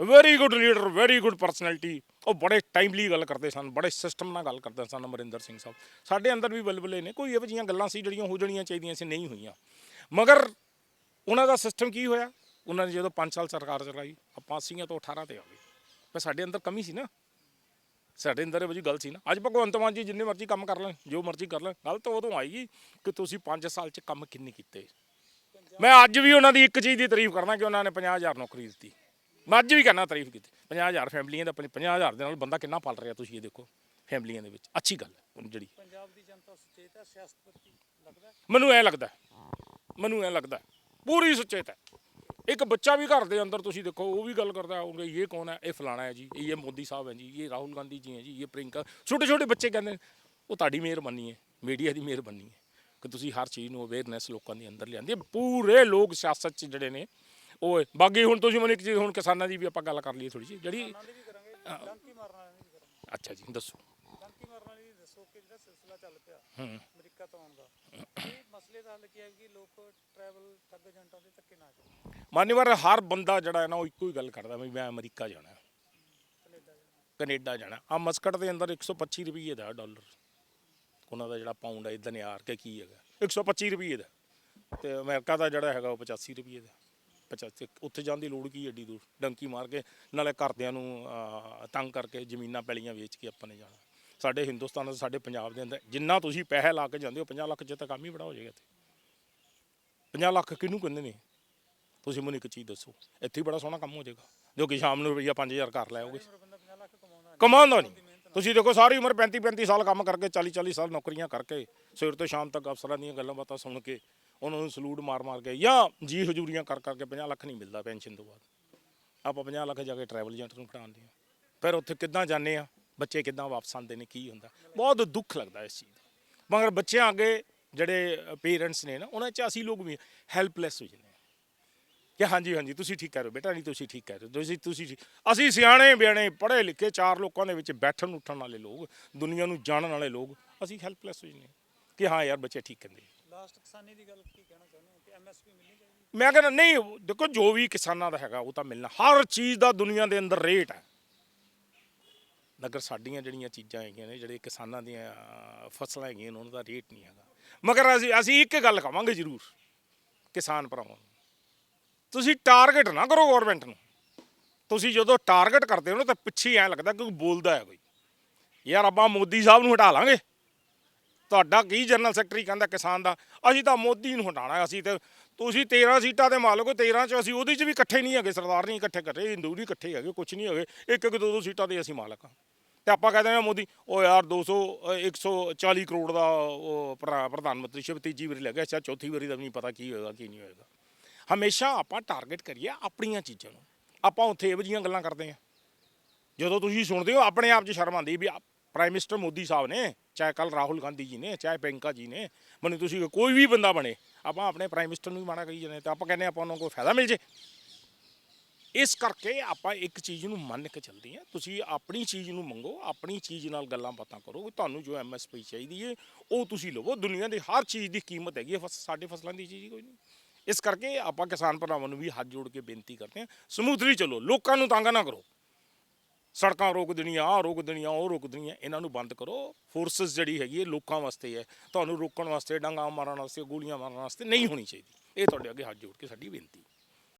very good leader very good personality ਉਹ ਬੜੇ ਟਾਈਮਲੀ ਗੱਲ ਕਰਦੇ ਸਨ ਬੜੇ ਸਿਸਟਮ ਨਾਲ ਗੱਲ ਕਰਦੇ ਸਨ ਅਮਰਿੰਦਰ ਸਿੰਘ ਸਾਹਿਬ। ਸਾਡੇ ਅੰਦਰ ਵੀ ਬਲਬਲੇ ਨੇ ਕੋਈ ਇਹੋ ਜਿਹੀਆਂ ਗੱਲਾਂ ਸੀ ਜਿਹੜੀਆਂ ਹੋ ਜਾਣੀਆਂ ਚਾਹੀਦੀਆਂ ਸੀ ਨਹੀਂ ਹੋਈਆਂ। ਮਗਰ ਉਹਨਾਂ ਦਾ ਸਿਸਟਮ ਕੀ ਹੋਇਆ? ਉਹਨਾਂ ਨੇ ਜਦੋਂ 5 ਸਾਲ ਸਰਕਾਰ ਚਲਾਈ ਆਪਾਂ 80 ਤੋਂ 18 ਤੇ ਆ ਗਏ। ਪਰ ਸਾਡੇ ਅੰਦਰ ਕਮੀ ਸੀ ਨਾ। ਸਾਡੇ ਅੰਦਰ ਇਹ ਜੀ ਗੱਲ ਸੀ ਨਾ। ਅੱਜ ਭਗਵੰਤ ਮਾਨ ਜੀ ਜਿੰਨੇ ਮਰਜ਼ੀ ਕੰਮ ਕਰ ਲੈਣ ਜੋ ਮਰਜ਼ੀ ਕਰ ਲੈਣ ਗੱਲ ਤਾਂ ਉਦੋਂ ਆਏਗੀ ਕਿ ਤੁਸੀਂ 5 ਸਾਲ 'ਚ ਕੰਮ ਕਿੰਨੇ ਕੀਤੇ। ਮੈਂ ਅੱਜ ਵੀ ਉਹਨਾਂ ਦੀ ਇੱਕ ਚੀਜ਼ ਦੀ ਤਾਰੀਫ ਕਰਨਾ ਕਿ ਉਹਨਾਂ ਨੇ 50000 ਨੌਕਰੀ ਦਿੱਤੀ। ਮੈਂ ਅੱਜ ਵੀ ਕਰਨਾ ਤਾਰੀਫ ਕੀਤੀ। 50000 ਫੈਮਲੀਆਂ ਦਾ 50000 ਦੇ ਨਾਲ ਬੰਦਾ ਕਿੰਨਾ ਪਲ ਰਿਹਾ ਤੁਸੀਂ ਇਹ ਦੇਖੋ ਫੈਮਲੀਆਂ ਦੇ ਵਿੱਚ। ਅੱਛੀ ਗੱਲ ਹੈ ਉਹ ਜਿਹੜੀ। ਪੰਜਾਬ ਦੀ ਜਨਤਾ ਸੁਚੇਤ ਹੈ ਸਿਆਸਤ ਪ੍ਰਤੀ ਲੱਗਦਾ? ਮੈਨੂੰ ਐ ਲੱਗਦਾ ਮੈਨੂੰ ਐ ਲੱਗਦਾ ਪੂਰੀ ਸੁਚੇਤ ਹੈ। ਇੱਕ ਬੱਚਾ ਵੀ ਘਰ ਦੇ ਅੰਦਰ ਤੁਸੀਂ ਦੇਖੋ ਉਹ ਵੀ ਗੱਲ ਕਰਦਾ ਹੋਊਗਾ ਇਹ ਕੌਣ ਹੈ? ਇਹ ਫਲਾਣਾ ਹੈ ਜੀ ਇਹ ਮੋਦੀ ਸਾਹਿਬ ਹੈ ਜੀ ਇਹ ਰਾਹੁਲ ਗਾਂਧੀ ਜੀ ਹੈ ਜੀ ਇਹ ਪ੍ਰਿੰਕਾ ਛੋਟੇ ਛੋਟੇ ਬੱਚੇ ਕਹਿੰਦੇ ਉਹ ਤੁਹਾਡੀ ਮਿਹਰਬਾਨੀ ਹੈ ਮੀਡੀਆ ਦੀ ਮਿਹਰਬਾਨੀ ਹੈ ਕਿ ਤੁਸੀਂ ਹਰ ਚੀਜ਼ ਨੂੰ ਅਵੇਅਰਨੈਸ ਲੋਕਾਂ ਦੇ ਅੰਦਰ ਲਿਆਂਦੀ ਪੂਰੇ ਲੋਕ ਸਿਆਸਤ 'ਚ ਜਿਹੜੇ ਨੇ ਉਹ ਬਾਕੀ ਹੁਣ ਤੁਸੀਂ ਮੈਨੂੰ ਇੱਕ ਚੀਜ਼ ਹੁਣ ਕਿਸਾਨਾਂ ਦੀ ਵੀ ਆਪਾਂ ਗੱਲ ਕਰ ਲਈਏ ਥੋੜੀ ਜਿਹੀ ਜਿਹੜੀ ਅੱਛਾ ਜੀ ਦੱਸੋ। ਡੰਕੀ ਮਾਰਨ ਵਾਲੀ ਦੀ ਦੱਸੋ ਕਿ ਜਿਹੜਾ ਸਿਲਸਿਲਾ ਚੱਲ ਪਿਆ ਹੂੰ। ਅਮਰੀਕਾ ਤੋਂ ਆਉਣ ਦਾ। ਇਹ ਮਸਲੇ ਦਾ ਹੱਲ ਕੀ ਹੈ ਕਿ ਲੋਕ ਟਰੈਵਲ ਠੱਗ ਏਜੰਟਾਂ ਦੇ ਧੱਕੇ ਨਾ ਕਰਨ ਮਾਨੇਵਾਰ ਹਰ ਬੰਦਾ ਜਿਹੜਾ ਹੈ ਨਾ ਉਹ ਇੱਕੋ ਹੀ ਗੱਲ ਕਰਦਾ ਵੀ ਮੈਂ ਅਮਰੀਕਾ ਜਾਣਾ ਹੈ। ਕੈਨੇਡਾ ਜਾਣਾ ਕੈਨੇਡਾ ਜਾਣਾ ਆ ਮਸਕਟ ਦੇ ਅੰਦਰ 125 ਰੁਪਏ ਦਾ ਡਾਲਰ। ਉਹਨਾਂ ਦਾ ਜਿਹੜਾ ਪਾਉਂਡ ਹੈ ਇਦਾਂ ਨੇ ਕੇ ਕੀ ਹੈਗਾ? 125 ਰੁਪਏ ਦਾ। ਤੇ ਅਮਰੀਕਾ ਦਾ ਜਿਹੜਾ ਹੈਗਾ ਉਹ 85 ਰੁਪਏ ਦਾ। 85 ਉੱਥੇ ਜਾਣ ਦੀ ਲੋੜ ਕੀ ਐਡੀ ਦੂਰ? ਡੰਕੀ ਮਾਰ ਕੇ ਨਾਲੇ ਘਰਦਿਆਂ ਨੂੰ ਅਹ, ਤੰਗ ਕਰਕੇ ਜ਼ਮੀਨਾਂ ਪੈਲੀਆਂ ਵੇਚ ਕੇ ਆਪਾਂ ਨੇ ਜਾਣਾ। ਸਾਡੇ ਹਿੰਦੁਸਤਾਨ ਦੇ ਸਾਡੇ ਪੰਜਾਬ ਦੇ ਅੰਦਰ, ਜਿੰਨਾ ਤੁਸੀਂ ਪੈਸੇ ਲਾ ਕੇ ਜਾਂਦੇ ਹੋ 50 ਲੱਖ 'ਚ ਤਾਂ ਕੰਮ ਹੀ ਬੜਾ ਹੋ ਜਾਏਗਾ ਇੱਥੇ। 50 ਲੱਖ ਕਿਹਨੂੰ ਕਹਿੰਦੇ ਨੇ? ਤੁਸੀਂ ਮੈਨੂੰ ਇੱਕ ਚੀਜ਼ ਦੱਸੋ, ਇੱਥੇ ਬੜਾ ਸੋਹਣਾ ਕੰਮ ਹੋ ਜਾਏਗਾ, ਜੋ ਕਿ ਸ਼ਾਮ ਨੂੰ ਰੁਪਈਆ 5000 ਘਰ ਲੈ ਆਓਗੇ। ਉਮਰ ਬੰਦਾ 50 ਲੱਖ ਕਮਾਉਂਦਾ ਨਹੀਂ। ਤੁਸੀਂ ਦੇਖੋ, ਸਾਰੀ ਉਮਰ 35 35 ਸਾਲ ਕੰਮ ਕਰਕੇ 40 40 ਸਾਲ ਨੌਕਰੀਆਂ ਕਰਕੇ, ਸਵੇਰ ਤੋਂ ਸ਼ਾਮ ਤੱਕ ਅਫਸਰਾਂ ਦੀਆਂ ਗੱਲਾਂ ਬਾਤਾਂ ਸੁਣ ਕੇ, ਉਹਨਾਂ ਨੂੰ ਸਲੂਟ ਮਾਰ ਮਾਰ ਕੇ, ਜਾਂ ਜੀ ਹਜ਼ੂਰੀਆਂ ਕਰ ਕਰਕੇ 50 ਲੱਖ ਨਹੀਂ ਮਿਲਦਾ ਪੈਨਸ਼ਨ ਤੋਂ ਬਾਅਦ। ਆਪਾਂ 50 ਲੱਖ ਜਾ ਕੇ ਟਰੈਵਲ ਏਜੰਟ ਨੂੰ ਫੜਾਉਂਦੇ ਆ ਫਿਰ ਉੱਥੇ ਕਿੱਦਾਂ ਜਾਂਦੇ ਆ? ਬੱਚੇ ਕਿੱਦਾਂ ਵਾਪਸ ਆਉਂਦੇ ਨੇ ਕੀ ਹੁੰਦਾ। ਬਹੁਤ ਦੁੱਖ ਲੱਗਦਾ ਇਸ ਚੀਜ਼ ਦਾ। ਮਗਰ ਬੱਚਿਆਂ ਅੱਗੇ ਜਿਹੜੇ ਪੇਰੈਂਟਸ ਨੇ ਨਾ ਉਹਨਾਂ 'ਚ ਅਸੀਂ ਲੋਕ ਵੀ ਹੈਲਪਲੈਸ ਹੋ ਜਾਂਦੇ ਆ ਕਿ ਹਾਂਜੀ ਹਾਂਜੀ ਤੁਸੀਂ ਠੀਕ ਕਹਿ ਰਹੇ ਹੋ ਬੇਟਾ ਨਹੀਂ ਤੁਸੀਂ ਠੀਕ ਕਹਿ ਰਹੇ ਤੁਸੀਂ ਤੁਸੀਂ ਅਸੀਂ ਸਿਆਣੇ ਬਿਆਣੇ ਪੜ੍ਹੇ ਲਿਖੇ ਚਾਰ ਲੋਕਾਂ ਦੇ ਵਿੱਚ ਬੈਠਣ ਉੱਠਣ ਵਾਲੇ ਲੋਕ ਦੁਨੀਆ ਨੂੰ ਜਾਣਨ ਵਾਲੇ ਲੋਕ ਅਸੀਂ ਹੈਲਪਲੈਸ ਹੋ ਜਾਂਦੇ ਕਿ ਹਾਂ ਯਾਰ ਬੱਚੇ ਠੀਕ ਕਹਿੰਦੇ। ਲਾਸਟ ਕਿਸਾਨੀ ਦੀ ਗੱਲ ਕੀ ਕਹਿਣਾ ਚਾਹੁੰਦੇ ਹੋ? ਕਿ ਐਮਐਸਪੀ ਮਿਲਣੀ ਚਾਹੀਦੀ ਮੈਂ ਕਹਿੰਦਾ ਨਹੀਂ ਦੇਖੋ ਜੋ ਵੀ ਕਿਸਾਨਾਂ ਦਾ ਹੈਗਾ ਉਹ ਤਾਂ ਮਿਲਣਾ। ਹਰ ਚੀਜ਼ ਦਾ ਦੁਨੀਆ ਦੇ ਅੰਦਰ ਰੇਟ ਹੈ। ਨਗਰ ਸਾਡੀਆਂ ਜਿਹੜੀਆਂ ਚੀਜ਼ਾਂ ਹੈਗੀਆਂ ਨੇ, ਜਿਹੜੇ ਕਿਸਾਨਾਂ ਦੀਆਂ ਫਸਲਾਂ ਹੈਗੀਆਂ ਨੇ, ਉਹਨਾਂ ਦਾ ਰੇਟ ਨਹੀਂ ਹੈਗਾ। ਮਗਰ ਅਸੀਂ ਅਸੀਂ ਇੱਕ ਗੱਲ ਕਵਾਂਗੇ ਜ਼ਰੂਰ, ਕਿਸਾਨ ਭਰਾਵਾਂ ਨੂੰ। ਤੁਸੀਂ ਟਾਰਗੇਟ ਨਾ ਕਰੋ ਗਵਰਨਮੈਂਟ ਨੂੰ। ਤੁਸੀਂ ਜਦੋਂ ਟਾਰਗੇਟ ਕਰਦੇ ਹੋ ਨਾ, ਤਾਂ ਪਿੱਛੇ ਐ ਲੱਗਦਾ ਕਿ ਬੋਲਦਾ ਹੈ ਕੋਈ। ਯਾਰ ਆਪਾਂ ਮੋਦੀ ਸਾਹਿਬ ਨੂੰ ਹਟਾ ਲਾਂਗੇ। ਤੁਹਾਡਾ ਕੀ ਜਨਰਲ ਸੈਕਟਰੀ ਕਹਿੰਦਾ ਕਿਸਾਨ ਦਾ? ਅਸੀਂ ਤਾਂ ਮੋਦੀ ਨੂੰ ਹਟਾਣਾ ਅਸੀਂ ਤੇ, ਤੁਸੀਂ 13 ਸੀਟਾਂ 'ਤੇ ਮਾਲਕ ਹੋ 13 ਚ ਅਸੀਂ ਉਹਦੇ ਚ ਵੀ ਇਕੱਠੇ ਨਹੀਂ ਹੈਗੇ ਸਰਦਾਰ ਨਹੀਂ ਇਕੱਠੇ ਕਰੇ ਹਿੰਦੂ ਨਹੀਂ ਇਕੱਠੇ ਹੈਗੇ ਕੁਝ ਨਹੀਂ ਹੈਗੇ ਇੱਕ ਇੱਕ ਦੋ ਦੋ ਸੀਟਾਂ 'ਤੇ ਅਸੀਂ ਮਾਲਕ ਹਾਂ। ਤੇ ਆਪਾਂ ਕਹਿੰਦੇ ਨੇ ਮੋਦੀ ਉਹ ਯਾਰ 200 ਅ, 140 ਕਰੋੜ ਦਾ ਉਹ ਪ੍ਰ- ਪ੍ਰਧਾਨ ਮੰਤਰੀ ਸ਼ਿਵ ਤੀਜੀ ਵਾਰੀ ਲੱਗਿਆ ਅੱਛਾ ਚੌਥੀ ਵਾਰੀ ਦਾ ਵੀ ਨਹੀਂ ਪਤਾ ਕੀ ਹੋਏਗਾ ਕੀ ਨਹੀਂ ਹੋਏਗਾ। ਹਮੇਸ਼ਾ ਆਪਾਂ ਟਾਰਗੇਟ ਕਰੀਏ ਆਪਣੀਆਂ ਚੀਜ਼ਾਂ ਨੂੰ। ਆਪਾਂ ਉੱਥੇ ਇਹੋ ਜਿਹੀਆਂ ਗੱਲਾਂ ਕਰਦੇ ਹਾਂ। ਜਦੋਂ ਤੁਸੀਂ ਸੁਣਦੇ ਹੋ ਆਪਣੇ ਆਪ 'ਚ ਸ਼ਰਮ ਆਉਂਦੀ ਵੀ ਆ- ਪ੍ਰਾਈਮ ਮਿਨਿਸਟਰ ਮੋਦੀ ਸਾਹਿਬ ਨੇ ਚਾਹੇ ਕੱਲ ਰਾਹੁਲ ਗਾਂਧੀ ਜੀ ਨੇ ਚਾਹੇ ਪ੍ਰਿੰਕਾ ਜੀ ਨੇ ਮੈਨੂੰ ਤੁਸੀਂ ਕੋਈ ਵੀ ਬੰਦਾ ਬਣੇ ਆਪਾਂ ਆਪਣੇ ਪ੍ਰਾਈਮ ਮਿਨਿਸਟਰ ਨੂੰ ਵੀ ਮਾਣਾ ਕਹੀ ਜਾਂਦੇ ਤਾਂ ਆਪਾਂ ਕਹਿੰਦੇ ਆਪਾਂ ਉਹਨਾਂ ਨੂੰ ਕੋਈ ਫਾਇਦਾ ਮਿਲ ਜੇ। ਇਸ ਕਰਕੇ ਆਪਾਂ ਇੱਕ ਚੀਜ਼ ਨੂੰ ਮੰਨ ਕੇ ਚੱਲਦੇ ਹਾਂ। ਤੁਸੀਂ ਆਪਣੀ ਚੀਜ਼ ਨੂੰ ਮੰਗੋ, ਆਪਣੀ ਚੀਜ਼ ਨਾਲ ਗੱਲਾਂ ਬਾਤਾਂ ਕਰੋ ਤੁਹਾਨੂੰ ਜੋ ਐਮਐਸਪੀ ਚਾਹੀਦੀ ਹੈ ਉਹ ਤੁਸੀਂ ਲਵੋ। ਦੁਨੀਆ ਦੀ ਹਰ ਚੀਜ਼ ਦੀ ਕੀਮਤ ਹੈਗੀ ਹੈ ਫਸ- ਸਾਡੇ ਫਸਲਾਂ ਦੀ ਚੀਜ਼ ਕੋਈ ਨਹੀਂ। ਇਸ ਕਰਕੇ ਆਪਾਂ ਕਿਸਾਨ ਭਰਾਵਾਂ ਨੂੰ ਵੀ ਹੱਥ ਜੋੜ ਕੇ ਬੇਨਤੀ ਕਰਦੇ ਹਾਂ ਸਮੂਥਲੀ ਚੱਲੋ, ਲੋਕਾਂ ਨੂੰ ਤੰਗ ਨਾ ਕਰੋ। ਸੜਕਾਂ ਰੋਕ ਦੇਣੀਆਂ ਆਹ ਰੋਕ ਦੇਣੀਆਂ ਉਹ ਰੋਕ ਦੇਣੀਆਂ ਇਹਨਾਂ ਨੂੰ ਬੰਦ ਕਰੋ। ਫੋਰਸਸ ਜਿਹੜੀ ਹੈਗੀ ਹੈ ਲੋਕਾਂ ਵਾਸਤੇ ਹੈ। ਤੁਹਾਨੂੰ ਰੋਕਣ ਵਾਸਤੇ ਡਾਂਗਾ ਮਾਰਨ ਵਾਸਤੇ, ਗੋਲੀਆਂ ਮਾਰਨ ਵਾਸਤੇ ਨਹੀਂ ਹੋਣੀ ਚਾਹੀਦੀ। ਇਹ ਤੁਹਾਡੇ ਅੱਗੇ ਹੱਥ ਜੋੜ ਕੇ ਸਾਡੀ ਬੇਨਤੀ